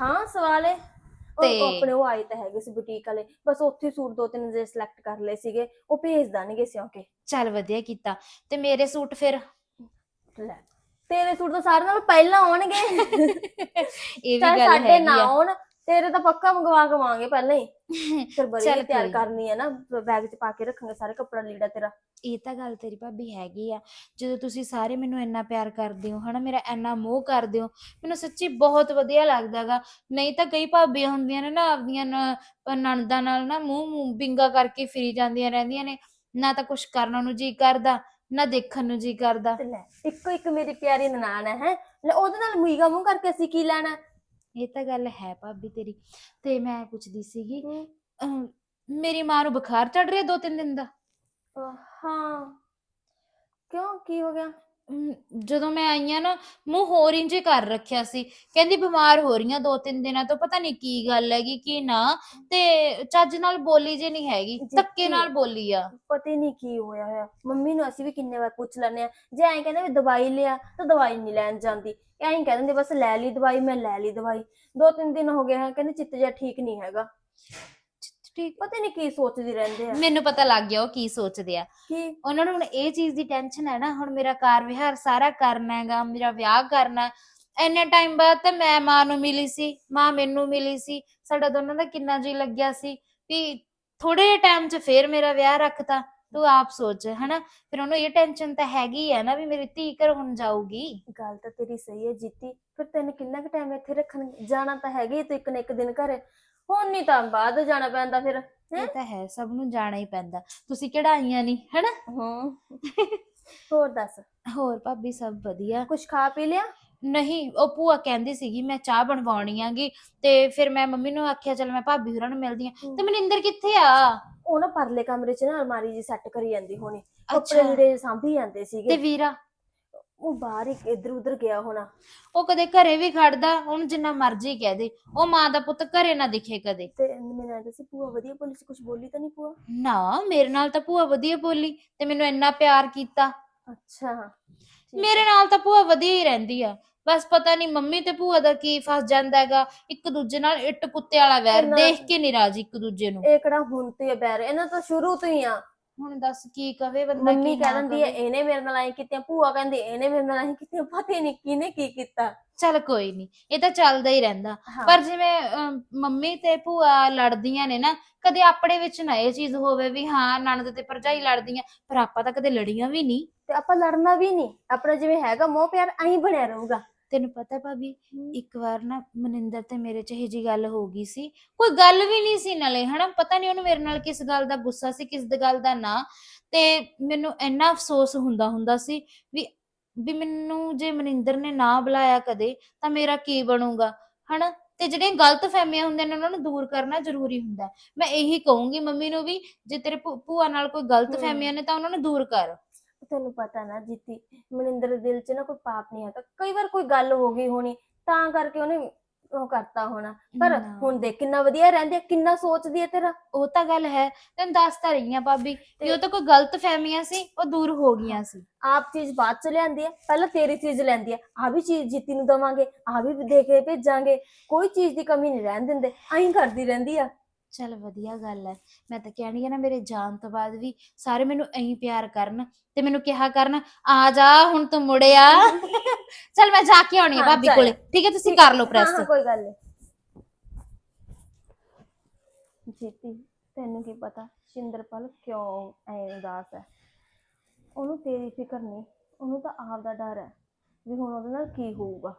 [SPEAKER 6] ਹਾਂ ਸਵਾਲ ਹੈ ਉਹ
[SPEAKER 1] ਤੇ-
[SPEAKER 6] ਉਹ ਆਪਣੇ ਉਹ ਆਏ ਤਾਂ ਹੈਗੇ ਸੀ ਬੁਟੀਕ ਵਾਲੇ ਬਸ ਉੱਥੇ ਸੂਟ ਦੋ ਤਿੰਨ ਜੇ ਸਿਲੈਕਟ ਕਰ ਲਏ ਸੀਗੇ ਉਹ ਭੇਜ ਦੇਣਗੇ ਸਿਉਂਕੇ।
[SPEAKER 1] ਚੱਲ ਵਧੀਆ ਕੀਤਾ ਤੇ ਮੇਰੇ ਸੂਟ ਫਿਰ?
[SPEAKER 6] ਲੈ ਤੇਰੇ ਸੂਟ ਤਾਂ ਸਾਰੇ ਨਾਲ ਪਹਿਲਾਂ ਆਉਣਗੇ। <laughs>
[SPEAKER 1] ਇਹ ਵੀ
[SPEAKER 6] ਚਾਹੇ
[SPEAKER 1] ਗੱਲ
[SPEAKER 6] ਸਾਡੇ
[SPEAKER 1] ਹੈਗੀ
[SPEAKER 6] ਨਾ
[SPEAKER 1] ਆ
[SPEAKER 6] ਆਉਣ। ਤੇਰੇ ਤਾਂ ਪੱਕਾ ਮੰਗਵਾ ਕਵਾਂਗੇ ਪਹਿਲਾਂ ਹੀ। <laughs> ਫਿਰ ਬੜੀ ਤਿਆਰ
[SPEAKER 1] ਕੋਈ
[SPEAKER 6] ਕਰਨੀ ਹੈ ਨਾ ਬੈਗ 'ਚ ਪਾ ਕੇ ਰੱਖਾਂਗੇ ਸਾਰੇ ਕੱਪੜਾ ਲੀੜਾ ਤੇਰਾ।
[SPEAKER 1] ਇਹ ਤਾਂ ਗੱਲ ਤੇਰੀ ਭਾਬੀ ਹੈਗੀ ਆ। ਜਦੋਂ ਤੁਸੀਂ ਸਾਰੇ ਮੈਨੂੰ ਇੰਨਾ ਪਿਆਰ ਕਰਦੇ ਹੋ ਹਨਾ ਮੇਰਾ ਇੰਨਾ ਮੋਹ ਕਰਦੇ ਹੋ ਮੈਨੂੰ ਸੱਚੀ ਬਹੁਤ ਵਧੀਆ ਲੱਗਦਾਗਾ ਨਹੀਂ ਤਾਂ ਕਈ ਭਾਬੀਆਂ ਹੁੰਦੀਆਂ ਨੇ ਨਾ ਆਪਦੀਆਂ ਨ- ਨਣਦਾਂ ਨਾਲ ਨਾ ਮੂੰਹ ਮੂੰਹ ਬਿੰਗਾ ਕਰਕੇ ਫਿਰੀ ਜਾਂਦੀਆਂ ਰਹਿੰਦੀਆਂ ਨੇ। ਨਾ ਤਾਂ ਕੁਝ ਕਰਨ ਨੂੰ ਜੀ ਕਰਦਾ ਨਾ ਦੇਖਣ ਨੂੰ ਜੀ ਕਰਦਾ।
[SPEAKER 6] ਤੇ ਲੈ ਇੱਕੋ ਇੱਕ ਮੇਰੀ ਪਿਆਰੀ ਨਨਾਣ ਹੈ ਹੈਂ। ਲੈ ਉਹਦੇ ਨਾਲ ਮੂਈਗਾ ਮੂੰਹ ਕਰਕੇ ਅਸੀਂ ਕੀ ਲੈਣਾ?
[SPEAKER 1] ਇਹ ਤਾਂ ਗੱਲ ਹੈ ਭਾਬੀ ਤੇਰੀ। ਤੇ ਮੈਂ ਪੁੱਛਦੀ ਸੀਗੀ ਅਮ, ਮੇਰੀ ਮਾਂ ਨੂੰ ਬੁਖਾਰ ਚੜ ਰਿਹਾ ਦੋ ਤਿੰਨ ਦਿਨ ਦਾ?
[SPEAKER 6] ਅਹ, ਹਾਂ। ਕਿਉਂ? ਕੀ ਹੋ ਗਿਆ?
[SPEAKER 1] ਅਮ, ਜਦੋਂ ਮੈਂ ਆਈ ਆ ਨਾ ਮੂੰਹ ਹੋਰ ਇੰਜੇ ਕਰ ਰੱਖਿਆ ਸੀ। ਕਹਿੰਦੀ ਬਿਮਾਰ ਹੋ ਰਹੀਆਂ ਦੋ ਤਿੰਨ ਦਿਨਾਂ ਤੋਂ ਪਤਾ ਨਹੀਂ ਕੀ ਗੱਲ ਹੈਗੀ ਕੀ ਨਾ। ਤੇ ਚੱਜ ਨਾਲ ਬੋਲੀ ਜੇ ਨਹੀਂ ਹੈਗੀ ਧੱਕੇ
[SPEAKER 6] ਜਿੱਤੀ।
[SPEAKER 1] ਨਾਲ ਬੋਲੀ ਆ।
[SPEAKER 6] ਪਤਾ ਹੀ ਨਹੀਂ ਕੀ ਹੋਇਆ ਹੋਇਆ। ਮੰਮੀ ਨੂੰ ਅਸੀਂ ਵੀ ਕਿੰਨੇ ਵਾਰ ਪੁੱਛ ਲੈਂਦੇ ਆ। ਜੇ ਐਂ ਕਹਿੰਦੇ ਵੀ ਦਵਾਈ ਲਿਆ ਤਾਂ ਦਵਾਈ ਨਹੀਂ ਲੈਣ ਜਾਂਦੀ। ਐਂ ਕਹਿ ਦਿੰਦੇ ਬਸ ਲੈ ਲਈ ਦਵਾਈ ਮੈਂ ਲੈ ਲਈ ਦਵਾਈ। ਦੋ ਤਿੰਨ ਦਿਨ ਹੋ ਗਏ ਹੈ ਕਹਿੰਦੇ ਚਿੱਤ ਜਿਹਾ ਠੀਕ ਨਹੀਂ ਹੈਗਾ।
[SPEAKER 1] ਠੀਕ?
[SPEAKER 6] ਪਤਾ ਨਹੀਂ ਕੀ ਸੋਚਦੀ ਰਹਿੰਦੇ ਆ।
[SPEAKER 1] ਮੈਨੂੰ ਪਤਾ ਲੱਗ ਗਿਆ ਉਹ ਕੀ ਸੋਚਦੇ ਆ।
[SPEAKER 6] ਕੀ?
[SPEAKER 1] ਉਹਨਾਂ ਨੂੰ ਹੁਣ ਇਹ ਚੀਜ਼ ਦੀ ਟੈਨਸ਼ਨ ਹੈ ਨਾ ਹੁਣ ਮੇਰਾ ਕਾਰ ਵਿਹਾਰ ਸਾਰਾ ਕਰਨਾ ਹੈਗਾ ਮੇਰਾ ਵਿਆਹ ਕਰਨਾ। ਇੰਨੇ ਟਾਈਮ ਬਾਅਦ ਤਾਂ ਮੈਂ ਮਾਂ ਨੂੰ ਮਿਲੀ ਸੀ ਮਾਂ ਮੈਨੂੰ ਮਿਲੀ ਸੀ। ਸਾਡਾ ਦੋਨਾਂ ਦਾ ਕਿੰਨਾ ਜੀ ਲੱਗਿਆ ਸੀ ਵੀ ਥੋੜੇ ਜਿਹੇ ਟਾਈਮ 'ਚ ਫੇਰ ਮੇਰਾ ਵਿਆਹ ਰੱਖਤਾ। ਤੂੰ ਆਪ ਸੋਚ ਹਨਾ? ਫਿਰ ਉਹਨੂੰ ਇਹ ਟੈਨਸ਼ਨ ਤਾਂ ਹੈਗੀ ਹੈ ਨਾ ਵੀ ਮੇਰੀ ਧੀ ਘਰ ਹੁਣ ਜਾਊਗੀ।
[SPEAKER 6] ਗੱਲ ਤਾਂ ਤੇਰੀ ਸਹੀ ਹੈ ਜੀਤੀ ਫਿਰ ਤੈਨੂੰ ਕਿੰਨਾ ਕੁ ਟਾਈਮ ਇੱਥੇ ਰੱਖਣ ਜਾਣਾ ਤਾਂ ਹੈਗਾ ਤੂੰ ਇੱਕ ਨਾ ਇੱਕ ਦਿਨ ਘਰੇ। ਹੁਣ ਨਹੀਂ ਤਾਂ ਬਾਅਦ ਜਾਣਾ ਪੈਂਦਾ ਫਿਰ
[SPEAKER 1] ਇਹ ਤਾਂ ਹੈ ਸਭ ਨੂੰ ਜਾਣਾ ਹੀ ਪੈਂਦਾ। ਤੁਸੀਂ ਕਿਹੜਾ ਆਈਆਂ ਨਹੀਂ ਹਨਾ?
[SPEAKER 6] ਹੂੰ। ਹੋਰ ਦੱਸ?
[SPEAKER 1] ਹੋਰ ਭਾਬੀ ਸਭ ਵਧੀਆ।
[SPEAKER 6] ਕੁਝ ਖਾ ਪੀ ਲਿਆ?
[SPEAKER 1] ਨਹੀਂ ਉਹ ਭੂਆ ਕਹਿੰਦੀ ਸੀਗੀ ਮੈਂ ਚਾਹ ਬਣਵਾਉਣੀ ਆਂਗੀ। ਤੇ ਫਿਰ ਮੈਂ ਮੰਮੀ ਨੂੰ ਆਖਿਆ ਚਲ ਮੈਂ ਭਾਬੀ ਹੋਰਾਂ ਨੂੰ ਮਿਲਦੀ ਆ। ਤੇ ਮਨਿੰਦਰ ਕਿੱਥੇ ਆ?
[SPEAKER 6] ਉਹ ਨਾ ਪਰਲੇ ਕਮਰੇ 'ਚ ਨਾ ਅਲਮਾਰੀ ਜੀ ਸੈੱਟ ਕਰੀ ਜਾਂਦੀ ਹੋਣੀ। ਕੱਪੜੇ ਲੀੜੇ ਸਾਂਭੀ ਜਾਂਦੇ
[SPEAKER 1] ਤੇ
[SPEAKER 6] ਸੀਗੇ
[SPEAKER 1] ਵੀਰਾ?
[SPEAKER 6] ਉਹ ਬਾਹਰ ਹੀ ਇੱਧਰ ਉੱਧਰ ਗਿਆ ਹੋਣਾ।
[SPEAKER 1] ਉਹ ਕਦੇ ਘਰੇ ਵੀ ਖੜਦਾ ਉਹਨੂੰ ਜਿੰਨਾ ਮਰਜ਼ੀ ਕਹਿ ਦੇ। ਉਹ ਮਾਂ ਦਾ ਪੁੱਤ ਘਰੇ ਨਾ ਦਿਖੇ ਕਦੇ।
[SPEAKER 6] ਤੇ ਮੈਨੂੰ ਐਂ ਦੱਸੀ ਭੂਆ ਵਧੀਆ ਬੋਲੀ ਸੀ ਕੁਝ ਬੋਲੀ ਤਾਂ ਨਹੀਂ ਭੂਆ?
[SPEAKER 1] ਨਾ ਮੇਰੇ ਨਾਲ ਤਾਂ ਭੂਆ ਵਧੀਆ ਬੋਲੀ ਤੇ ਮੈਨੂੰ ਇੰਨਾ ਪਿਆਰ ਕੀਤਾ।
[SPEAKER 6] ਅੱਛਾ।
[SPEAKER 1] ਮੇਰੇ ਨਾਲ ਤਾਂ ਭੂਆ ਵਧੀਆ ਹੀ ਰਹਿੰਦੀ ਆ। ਬਸ ਪਤਾ ਨਹੀਂ ਮੰਮੀ ਤੇ ਭੂਆ ਦਾ ਕੀ ਫਸ ਜਾਂਦਾ ਹੈਗਾ। ਇੱਕ ਦੂਜੇ ਨਾਲ ਇੱਟ ਕੁੱਤੇ ਵਾਲਾ ਵੈਰ
[SPEAKER 6] ਇਹਨਾਂ-
[SPEAKER 1] ਦੇਖ ਕੇ ਨਹੀਂ ਰਾਜੀ ਇੱਕ ਦੂਜੇ ਨੂੰ।
[SPEAKER 6] ਇਹ ਕਿਹੜਾ ਹੁਣ ਤੇ ਬੈਰ ਇਹਨਾਂ ਤਾਂ ਸ਼ੁਰੂ ਤੋਂ ਹੀ ਆ।
[SPEAKER 1] ਹੁਣ ਦੱਸ ਕੀ ਕਵੇ ਬੰਦਾ
[SPEAKER 6] ਮੰਮੀ
[SPEAKER 1] ਕੀ
[SPEAKER 6] ਕਹਿ
[SPEAKER 1] ਨਾ
[SPEAKER 6] ਦਿੰਦੀ ਹੈ
[SPEAKER 1] ਕਵੇ।
[SPEAKER 6] ਇਹਨੇ ਮੇਰੇ ਨਾਲ ਐ ਕੀਤੀਆਂ ਭੂਆ ਕਹਿੰਦੀ ਇਹਨੇ ਮੇਰੇ ਨਾਲ ਐ ਕੀਤੀਆਂ ਪਤਾ ਨਹੀਂ ਕਿਹਨੇ ਕੀ ਕੀਤਾ।
[SPEAKER 1] ਚੱਲ ਕੋਈ ਨਹੀਂ ਇਹ ਤਾਂ ਚੱਲਦਾ ਹੀ ਰਹਿੰਦਾ।
[SPEAKER 6] ਹਾਂ।
[SPEAKER 1] ਪਰ ਜਿਵੇਂ ਅਮ, ਮੰਮੀ ਤੇ ਭੂਆ ਲੜਦੀਆਂ ਨੇ ਨਾ ਕਦੇ ਆਪਣੇ ਵਿੱਚ ਨਾ ਇਹ ਚੀਜ਼ ਹੋਵੇ ਵੀ ਹਾਂ ਨਣਦ ਤੇ ਭਰਜਾਈ ਲੜਦੀਆਂ ਪਰ ਆਪਾਂ ਤਾਂ ਕਦੇ ਲੜੀਆਂ ਵੀ ਨਹੀਂ
[SPEAKER 6] ਤੇ ਆਪਾਂ ਲੜਨਾ ਵੀ ਨਹੀਂ। ਆਪਣਾ ਜਿਵੇਂ ਹੈਗਾ ਮੋਹ ਪਿਆਰ ਐਂ ਬਣਿਆ ਰਹੂਗਾ।
[SPEAKER 1] ਤੈਨੂੰ ਪਤਾ ਭਾਬੀ ਇੱਕ ਵਾਰ ਨਾ ਮਨਿੰਦਰ ਤੇ ਮੇਰੇ ਚ ਇਹ ਜੀ ਗੱਲ ਹੋ ਗਈ ਸੀ। ਕੋਈ ਗੱਲ ਵੀ ਨਹੀਂ ਸੀ ਨਾਲੇ ਹਨਾ? ਪਤਾ ਨਹੀਂ ਉਹਨੂੰ ਮੇਰੇ ਨਾਲ ਕਿਸ ਗੱਲ ਦਾ ਗੁੱਸਾ ਸੀ ਕਿਸ ਗੱਲ ਦਾ ਨਾ। ਤੇ ਮੈਨੂੰ ਇੰਨਾ ਅਫਸੋਸ ਹੁੰਦਾ ਹੁੰਦਾ ਸੀ ਵੀ ਵੀ ਮੈਨੂੰ ਜੇ ਮਨਿੰਦਰ ਨੇ ਨਾ ਬੁਲਾਇਆ ਕਦੇ ਤਾਂ ਮੇਰਾ ਕੀ ਬਣੂਗਾ ਹਨਾ? ਤੇ ਜਿਹੜੀਆਂ ਗਲਤ ਫਹਿਮੀਆਂ ਹੁੰਦੀਆਂ ਨੇ ਉਹਨਾਂ ਨੂੰ ਦੂਰ ਕਰਨਾ ਜ਼ਰੂਰੀ ਹੁੰਦਾ ਹੈ। ਮੈਂ ਇਹੀ ਕਹੂੰਗੀ ਮੰਮੀ ਨੂੰ ਵੀ ਜੇ ਤੇਰੇ ਭੂ- ਭੂਆ ਨਾਲ ਕੋਈ ਗਲਤ
[SPEAKER 6] ਹਮ।
[SPEAKER 1] ਫਹਿਮੀਆਂ ਨੇ ਤਾਂ ਉਹਨਾਂ ਨੂੰ ਦੂਰ ਕਰ।
[SPEAKER 6] ਤੈਨੂੰ ਪਤਾ ਨਾ ਜੀਤੀ ਮਨਿੰਦਰ ਦੇ ਦਿਲ 'ਚ ਨਾ ਕੋਈ ਪਾਪ ਨਹੀਂ ਹੈਗਾ। ਕਈ ਵਾਰ ਕੋਈ ਗੱਲ ਹੋ ਗਈ ਹੋਣੀ ਤਾਂ ਕਰਕੇ ਉਹਨੇ ਉਹ ਕਰਤਾ ਹੋਣਾ। ਪਰ
[SPEAKER 1] ਨਾ।
[SPEAKER 6] ਹੁਣ ਦੇਖ ਕਿੰਨਾ ਵਧੀਆ ਰਹਿੰਦੇ ਆ, ਕਿੰਨਾ ਸੋਚਦੀ ਹੈ ਤੇਰਾ।
[SPEAKER 1] ਉਹ ਤਾਂ ਗੱਲ ਹੈ ਤੈਨੂੰ ਦੱਸ ਤਾਂ ਰਹੀ ਆ ਭਾਬੀ ਕਿ ਉਹ ਤਾਂ ਕੋਈ ਗਲਤ ਫਹਿਮੀਆਂ ਸੀ ਉਹ ਦੂਰ ਹੋ ਗਈਆਂ ਸੀ।
[SPEAKER 6] ਆਪ ਚੀਜ਼ ਬਾਅਦ ਚ ਲਿਆਂਦੀ ਹੈ ਪਹਿਲਾਂ ਤੇਰੀ ਚੀਜ਼ ਲੈਂਦੀ ਹੈ। ਆ ਵੀ ਚੀਜ਼ ਜੀਤੀ ਨੂੰ ਦਵਾਂਗੇ ਆ ਵੀ ਦੇ ਕੇ ਭੇਜਾਂਗੇ। ਕੋਈ ਚੀਜ਼ ਦੀ ਕਮੀ ਨਹੀਂ ਰਹਿਣ ਦਿੰਦੇ ਐਂ ਕਰਦੀ ਰਹਿੰਦੀ ਆ।
[SPEAKER 1] ਚੱਲ ਵਧੀਆ ਗੱਲ ਹੈ ਮੈਂ ਤਾਂ ਕਹਿਣੀ ਆ ਨਾ ਮੇਰੇ ਜਾਣ ਤੋਂ ਬਾਅਦ ਵੀ ਸਾਰੇ ਮੈਨੂੰ ਐਂ ਪਿਆਰ ਕਰਨ ਤੇ ਮੈਨੂੰ ਕਿਹਾ ਕਰਨ ਆ ਜਾ ਹੁਣ ਤੂੰ ਮੁੜਿਆ। <laughs> ਚੱਲ ਮੈਂ ਜਾ ਕੇ ਆਉਣੀ ਆ
[SPEAKER 6] ਹਾਂ,
[SPEAKER 1] ਭਾਬੀ
[SPEAKER 6] ਚੱਲ।
[SPEAKER 1] ਕੋਲੇ। ਠੀਕ ਹੈ ਤੁਸੀਂ ਕਰ ਲਓ ਪ੍ਰੈਸ
[SPEAKER 6] ਹਾਂ ਕੋਈ ਗੱਲ ਨਹੀਂ ਜੀਤੀ ਤੈਨੂੰ ਕੀ ਪਤਾ ਸ਼ਿੰਦਰਪਾਲ ਕਿਉਂ ਐ ਉਦਾਸ ਹੈ ਉਹਨੂੰ ਤੇਰੀ ਫਿਕਰ ਨਹੀਂ ਉਹਨੂੰ ਤਾਂ ਆਪ ਦਾ ਡਰ ਹੈ ਵੀ ਹੁਣ ਉਹਦੇ ਨਾਲ ਕੀ ਹੋਊਗਾ।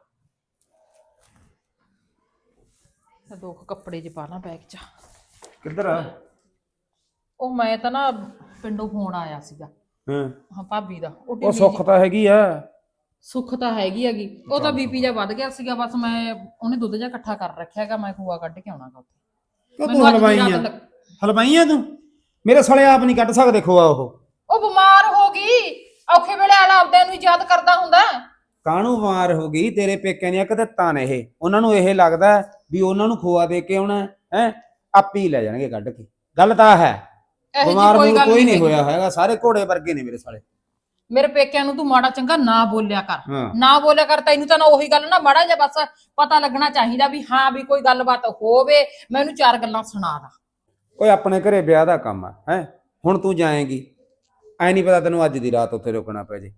[SPEAKER 4] ਤੇ ਦੋ ਕੁ ਕੱਪੜੇ ਚ ਪਾ ਲਾਂ ਬੈਗ ਚ।
[SPEAKER 7] ਕਿੱਧਰ ਆ?
[SPEAKER 4] ਉਹ ਮੈਂ ਤਾਂ ਨਾ ਪਿੰਡੋਂ ਫੋਨ ਆਇਆ ਸੀਗਾ।
[SPEAKER 7] ਹਾਂ।
[SPEAKER 4] ਹਾਂ ਭਾਬੀ ਦਾ। ਉਹ
[SPEAKER 7] ਸੁੱਖ ਤਾਂ ਹੈਗੀ ਆ।
[SPEAKER 4] ਸੁੱਖ ਤਾਂ ਹੈਗੀ ਹੈਗੀ। ਉਹ ਤਾਂ ਬੀਪੀ ਜਿਹਾ ਵੱਧ ਗਿਆ ਸੀਗਾ ਬਸ ਮੈਂ ਉਹਨੇ ਦੁੱਧ ਜਿਹਾ ਇਕੱਠਾ ਕਰ ਰੱਖਿਆਗਾ ਮੈਂ ਖੂਆ ਕੱਢ ਕੇ ਆਉਣਾਗਾ ਉੱਥੇ।
[SPEAKER 7] ਕਿਉਂ ਤੂੰ ਹਲਵਾਈ ਆ? ਹਲਵਾਈ ਆ ਤੂੰ? ਮੇਰੇ ਸਾਲੇ ਆਪ ਨਹੀਂ ਕੱਢ ਸਕਦੇ ਖੋਆ ਉਹ।
[SPEAKER 4] ਉਹ ਬਿਮਾਰ ਹੋ ਗਈ। ਔਖੇ ਵੇਲੇ ਆਲਾ ਆਪਦਿਆਂ ਨੂੰ ਯਾਦ ਕਰਦਾ ਹੁੰਦਾ।
[SPEAKER 7] ਕਾਹਨੂੰ ਬਿਮਾਰ ਹੋ ਗਈ? ਤੇਰੇ ਪੇਕਿਆਂ ਦੀਆਂ ਕਦੱਤਾਂ ਨੇ ਇਹ। ਉਹਨਾਂ ਨੂੰ ਇਹ ਲੱਗਦਾ ਵੀ ਉਹਨਾਂ ਨੂੰ ਖੋਆ ਦੇ ਕੇ ਆਉਣਾ ਹੈ? ਆਪੇ ਹੀ ਲੈ ਜਾਣਗੇ ਕੱਢ ਕੇ। ਗੱਲ ਤਾਂ ਹੈ
[SPEAKER 4] ਇਹੋ ਜਿਹੀ
[SPEAKER 7] ਬਿਮਾਰ
[SPEAKER 4] ਕੋਈ
[SPEAKER 7] ਬਮੂਰ
[SPEAKER 4] ਗੱਲ
[SPEAKER 7] ਕੋਈ ਨਹੀਂ। ਹੋਇਆ ਹੈਗਾ ਸਾਰੇ ਘੋੜੇ ਵਰਗੇ ਨੇ ਮੇਰੇ ਸਾਲੇ।
[SPEAKER 4] ਮੇਰੇ ਪੇਕਿਆਂ ਨੂੰ ਤੂੰ ਮਾੜਾ ਚੰਗਾ ਨਾ ਬੋਲਿਆ ਕਰ।
[SPEAKER 7] ਹਾਂ।
[SPEAKER 4] ਨਾ ਬੋਲਿਆ ਕਰ ਤੈਨੂੰ ਤਾਂ ਨਾ ਉਹੀ ਗੱਲ ਨਾ ਮਾੜਾ ਜਿਹਾ ਬਸ ਪਤਾ ਲੱਗਣਾ ਚਾਹੀਦਾ ਵੀ ਹਾਂ ਵੀ ਕੋਈ ਗੱਲਬਾਤ ਹੋਵੇ। ਮੈਂ ਉਹਨੂੰ ਚਾਰ ਗੱਲਾਂ ਸੁਣਾ ਦਾਂ।
[SPEAKER 7] ਓਏ ਆਪਣੇ ਘਰੇ ਵਿਆਹ ਦਾ ਕੰਮ ਆ ਹੈ? ਹੁਣ ਤੂੰ ਜਾਏਂਗੀ। ਐ ਨਹੀਂ ਪਤਾ ਤੈਨੂੰ ਅੱਜ ਦੀ ਰਾਤ ਉੱਥੇ ਰੁਕਣਾ ਪੈ ਜੇ।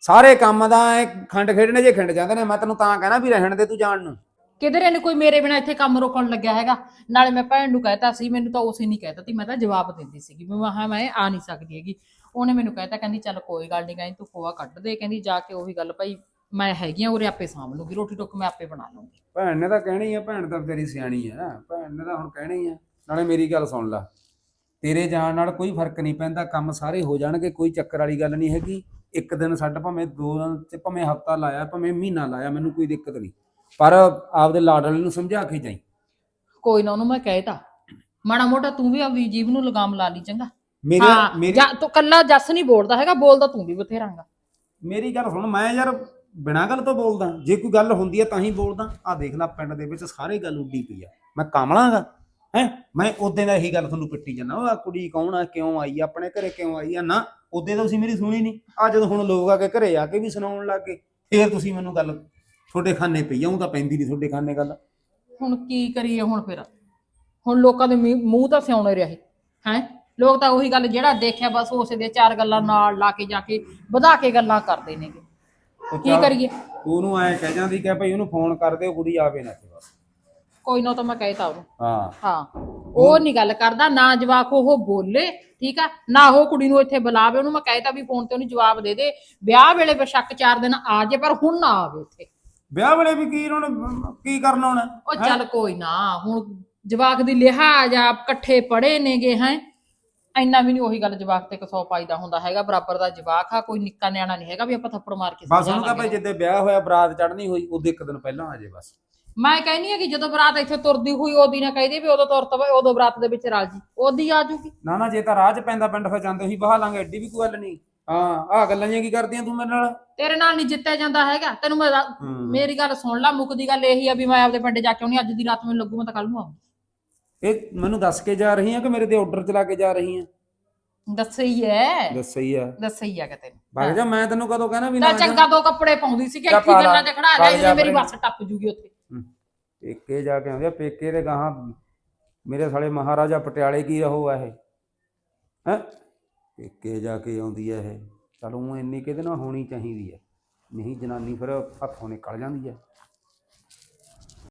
[SPEAKER 7] ਸਾਰੇ ਕੰਮ ਦਾ ਐ ਖੰਡ ਖੇਡਣੇ ਜੇ ਖਿੰਡ ਜਾਂਦੇ ਨੇ ਮੈਂ ਤੈਨੂੰ ਤਾਂ ਕਹਿਣਾ ਵੀ ਰਹਿਣ ਦੇ ਤੂੰ ਜਾਣ ਨੂੰ।
[SPEAKER 4] ਕਿਧਰੇ ਨੇ ਕੋਈ ਮੇਰੇ ਬਿਨਾ ਇੱਥੇ ਕੰਮ ਰੋਕਣ ਲੱਗਿਆ ਹੈਗਾ? ਨਾਲੇ ਮੈਂ ਭੈਣ ਨੂੰ ਕਹਿਤਾ ਸੀ, ਮੈਨੂੰ ਤਾਂ ਉਸੇ ਨਹੀਂ ਕਹਿਤਾ ਸੀ, ਮੈਂ ਤਾਂ ਜਵਾਬ ਦਿੰਦੀ ਸੀਗੀ। ਵੀ ਮੈਂ ਮੈਂ ਆ ਨਹੀਂ ਸਕਦੀ ਹੈਗੀ। ਉਹਨੇ ਮੈਨੂੰ ਕਹਿਤਾ, ਕਹਿੰਦੀ, ਚੱਲ ਕੋਈ ਗੱਲ ਨਹੀਂ ਕਹਿੰਦੀ, ਤੂੰ ਖੋਆ ਕੱਢ ਦੇ। ਕਹਿੰਦੀ, ਜਾ ਕੇ ਉਹੀ ਗੱਲ, ਭਾਈ, ਮੈਂ ਹੈਗੀ ਆ ਉਰੇ ਆਪੇ ਸਾਂਭ ਲੂੰਗੀ, ਰੋਟੀ ਟੁੱਕ ਮੈਂ ਆਪੇ ਬਣਾ ਲੂੰਗੀ।
[SPEAKER 7] ਭੈਣ ਨੇ ਤਾਂ ਕਹਿਣੀ ਆ, ਭੈਣ ਤਾਂ ਤੇਰੀ ਸਿਆਣੀ ਆ ਭੈਣ ਨੇ ਤਾਂ ਹੁਣ ਕਹਿਣੀ ਆ। ਨਾਲੇ ਮੇਰੀ ਗੱਲ ਸੁਣ ਲੈ, ਤੇਰੇ ਜਾਣ ਨਾਲ ਕੋਈ ਫ਼ਰਕ ਨਹੀਂ ਪੈਂਦਾ, ਕੰਮ ਸਾਰੇ ਹੋ ਜਾਣਗੇ, ਕੋਈ ਚੱਕਰ ਵਾਲੀ ਗੱਲ ਨਹੀਂ ਹੈਗੀ। ਇੱਕ ਦਿਨ ਛੱਡ ਭਾਵੇਂ ਦੋ ਦਿਨ ਤੇ ਭਾਵੇਂ ਹਫਤਾ ਲਾਇਆ, ਭਾਵੇਂ ਮਹੀਨਾ ਲਾਇਆ, ਮੈਨੂੰ ਕੋਈ ਦਿੱਕਤ ਨਹੀਂ ਪਰ ਆਪਦੇ ਲਾਡ ਵਾਲੇ ਨੂੰ ਸਮਝਾ ਕੇ ਜਾਈ।
[SPEAKER 4] ਕੋਈ ਨਾ ਉਹਨੂੰ ਮੈਂ ਕਹਿਤਾ ਮਾੜਾ ਮੋਟਾ ਤੂੰ ਵੀ ਆਪਦੀ ਜੀਬ ਨੂੰ ਲਗਾਮ ਲਾ ਲਈ ਚੰਗਾ।
[SPEAKER 7] ਮੇਰੇ
[SPEAKER 4] ਹਾਂ
[SPEAKER 7] ਮੇਰੀ
[SPEAKER 4] ਜਾਂ ਤੂੰ ਕੱਲਾ ਜੱਸ ਨਹੀਂ ਬੋਲਦਾ ਹੈਗਾ ਬੋਲਦਾ ਤੂੰ ਵੀ ਬਥੇਰਾਂਗਾ
[SPEAKER 7] ਮੇਰੀ ਗੱਲ ਸੁਣ ਮੈਂ ਯਾਰ ਬਿਨਾਂ ਗੱਲ ਤੋਂ ਬੋਲਦਾ। ਜੇ ਕੋਈ ਗੱਲ ਹੁੰਦੀ ਹੈ ਤਾਂ ਹੀ ਬੋਲਦਾ। ਆ ਦੇਖ ਲੈ ਪਿੰਡ ਦੇ ਵਿੱਚ ਸਾਰੇ ਗੱਲ ਉੱਡੀ ਪਈ ਆ। ਮੈਂ ਕਾਮਲਾਂਗਾ ਹੈ? ਮੈਂ ਉਦੋਂ ਦਾ ਇਹੀ ਗੱਲ ਤੁਹਾਨੂੰ ਪਿੱਟੀ ਜਾਂਦਾ। ਉਹ ਆ ਕੁੜੀ ਕੌਣ ਆ? ਕਿਉਂ ਆਈ ਆ? ਆਪਣੇ ਘਰੇ ਕਿਉਂ ਆਈ ਆ? ਨਾ ਉਦੋਂ ਤਾਂ ਤੁਸੀਂ ਮੇਰੀ ਸੁਣੀ ਨਹੀਂ। ਆ ਜਦੋਂ ਹੁਣ ਲੋਕ ਆ ਕੇ ਘਰੇ ਆ ਕੇ ਵੀ ਸੁਣਾਉਣ ਲੱਗ ਗਏ ਫੇਰ ਤੁਸੀਂ ਮੈਨੂੰ ਗੱਲ ਤੁਹਾਡੇ ਖਾਨੇ ਪਈ ਆਉਂ ਤਾਂ ਪੈਂਦੀ ਨਹੀਂ ਤੁਹਾਡੇ ਖਾਨੇ ਗੱਲ।
[SPEAKER 4] ਹੁਣ ਕੀ ਕਰੀਏ ਹੁਣ ਫਿਰ? ਹੁਣ ਲੋਕਾਂ ਦੇ ਮੂੰਹ ਤਾਂ ਸਿਆਉਣੇ ਰਹੇ ਹੈ? ਲੋਕ ਤਾਂ ਉਹੀ ਗੱਲ ਜਿਹੜਾ ਦੇਖਿਆ ਬਸ ਉਸੇ ਦੇ ਚਾਰ ਗੱਲਾਂ ਨਾਲ ਲਾ ਕੇ ਜਾ ਕੇ ਵਧਾ ਕੇ ਗੱਲਾਂ ਕਰਦੇ ਨੇਗੇ।
[SPEAKER 7] ਉਹ
[SPEAKER 4] ਕੀ
[SPEAKER 7] ਚੱਲ,
[SPEAKER 4] ਕਰੀਏ?
[SPEAKER 7] ਤੂੰ ਉਹਨੂੰ ਐ ਕਹਿ ਜਾਂਦੀ ਕਿ ਭਾਈ ਉਹਨੂੰ ਫੋਨ ਕਰ ਦਿਓ ਕੁੜੀ ਆਵੇ ਨਾ ਇੱਥੇ ਬਸ।
[SPEAKER 4] ਕੋਈ ਨਾ ਤਾਂ ਮੈਂ ਕਹਿਤਾ ਉਹਨੂੰ।
[SPEAKER 7] ਹਾਂ।
[SPEAKER 4] ਹਾਂ ਉਹ ਨਹੀਂ ਗੱਲ ਕਰਦਾ ਨਾ ਜਵਾਕ ਉਹ ਬੋਲੇ ਠੀਕ ਆ? ਨਾ ਉਹ ਕੁੜੀ ਨੂੰ ਇੱਥੇ ਬੁਲਾਵੇ ਉਹਨੂੰ ਮੈਂ ਕਹਿਤਾ ਵੀ ਫੋਨ ਤੇ ਉਹਨੂੰ ਜਵਾਬ ਦੇ ਦੇ। ਵਿਆਹ ਵੇਲੇ ਬੇਸ਼ੱਕ ਚਾਰ ਦਿਨ ਆ ਜੇ ਪਰ ਹੁਣ ਨਾ ਆਵੇ ਇੱਥੇ।
[SPEAKER 7] ਵਿਆਹ ਵੇਲੇ ਵੀ ਕੀ ਹੁਣ ਕੀ ਕਰਨਾ ਹੁਣ?
[SPEAKER 4] ਉਹ ਚੱਲ ਕੋਈ ਨਾ ਹੁਣ ਜਵਾਕ ਦੀ ਲਿਹਾਜ਼ ਆ ਇਕੱਠੇ ਪੜੇ ਨੇਗੇ ਹੈ? ਇੰਨਾ ਵੀ ਨਹੀਂ ਉਹੀ ਗੱਲ ਜਵਾਕ ਤੇ ਕਸੌ ਪਾਈਦਾ ਹੁੰਦਾ ਹੈਗਾ ਬਰਾਬਰ ਦਾ ਜਵਾਕ ਆ ਕੋਈ ਨਿੱਕਾ ਨਿਆਣਾ ਨਹੀਂ ਹੈਗਾ ਵੀ ਆਪਾਂ ਥੱਪੜ ਮਾਰ ਕੇ
[SPEAKER 7] ਬਸ ਉਹਨੂੰ ਕਹ ਭਾਈ। ਜਿੱਦੇ ਵਿਆਹ ਹੋਇਆ ਬਰਾਤ ਚੜਨੀ ਹੋਈ ਉਹਦੇ ਇੱਕ ਦਿਨ ਪਹਿਲਾਂ ਆ ਜੇ ਬਸ।
[SPEAKER 4] ਮੈਂ ਕਹਿੰਨੀ ਆ ਕਿ ਜਦੋਂ ਬਰਾਤ ਇੱਥੇ ਤੁਰਦੀ ਹੋਈ ਉਹਦੀ ਨਾ ਕਹਦੇ ਵੀ ਉਦੋਂ ਤੁਰ ਤਵੇ ਉਦੋਂ ਬਰਾਤ ਦੇ ਵਿੱਚ ਰਲ ਜੀ ਉਹਦੀ ਆ ਜੂਗੀ।
[SPEAKER 7] ਨਾ ਨਾ ਜੇ ਤਾਂ ਰਾਹ 'ਚ ਪੈਂਦਾ ਪਿੰਡ ਫਿਰ ਜਾਂਦੇ ਸੀ ਬਹਾ ਲਾਂਗੇ ਐਡੀ ਵੀ ਕੋਈ ਗੱਲ ਨਹੀਂ ਹਾਂ ਆਹ ਗੱਲਾਂ ਜਿਹੀਆਂ ਕੀ ਕਰਦੀਆਂ ਤੂੰ ਮੇਰੇ ਨਾਲ?
[SPEAKER 4] ਤੇਰੇ ਨਾਲ ਨਹੀਂ ਜਿੱਤਿਆ ਜਾਂਦਾ ਹੈਗਾ। ਤੈਨੂੰ ਮੈਂ ਰਾ-
[SPEAKER 7] ਹੂੰ।
[SPEAKER 4] ਮੇਰੀ ਗੱਲ ਸੁਣ ਲੈ ਮੁੱਕਦੀ ਗੱਲ ਇਹੀ ਆ ਵੀ ਮੈਂ ਆਪਦੇ ਪਿੰਡ ਜਾ ਕੇ ਆਉਣੀ ਅੱਜ ਦੀ ਰਾਤ ਮੈਨੂੰ ਲੱਗੂ ਮੈਂ ਤਾਂ ਕੱਲ ਨੂੰ ਆਉਂਗੀ
[SPEAKER 7] ਇਹ ਮੈਨੂੰ ਦੱਸ ਕੇ ਜਾ ਰਹੀ ਆ ਕਿ ਮੇਰੇ ਤੇ ਆਰਡਰ ਚਲਾ ਕੇ ਜਾ ਰਹੀ ਆ?
[SPEAKER 4] ਦੱਸਈ ਐ।
[SPEAKER 7] ਦੱਸ ਸਹੀ ਆ।
[SPEAKER 4] ਦੱਸਈ ਆ ਕਿ ਤੈਨੂੰ।
[SPEAKER 7] ਜਾ ਮੈਂ ਤੈਨੂੰ ਕਦੋਂ ਕਹਿਣਾ ਵੀ
[SPEAKER 4] ਤਾਂ
[SPEAKER 7] ਨਾ ਜਾ।
[SPEAKER 4] ਚੰਗਾ ਦੋ ਕੱਪੜੇ ਪਾਉਂਦੀ ਸੀ ਕਿ
[SPEAKER 7] ਜਾ
[SPEAKER 4] ਇੱਥੇ
[SPEAKER 7] ਪਾ ਲਾ,
[SPEAKER 4] ਗੱਲਾਂ ਤੇ ਖੜਾ
[SPEAKER 7] ਪਾ
[SPEAKER 4] ਜਾ
[SPEAKER 7] ਜਾ
[SPEAKER 4] ਮੇਰੀ
[SPEAKER 7] ਆਪਣੇ।
[SPEAKER 4] ਬੱਸ ਟੱਪ ਜੂਗੀ ਉੱਥੇ।
[SPEAKER 7] ਪੇਕੇ ਜਾ ਕੇ ਆਉਂਦੇ ਆ ਪੇਕੇ ਦੇ ਗਾਹਾਂ ਮੇਰੇ ਸਾਲੇ ਮਹਾਰਾਜਾ ਪਟਿਆਲੇ ਕੀ ਰਹੋ ਆ ਇਹ? ਹੈ? ਪੇਕੇ ਜਾ ਕੇ ਆਉਂਦੀ ਹੈ ਇਹ। ਚਲ ਉਹ ਇੰਨੀ ਕਿਹਦੇ ਨਾਲ ਹੋਣੀ ਚਾਹੀਦੀ ਹੈ। ਨਹੀਂ ਜਨਾਨੀ ਫਿਰ ਹੱਥੋਂ ਨਿਕਲ ਜਾਂਦੀ ਹੈ।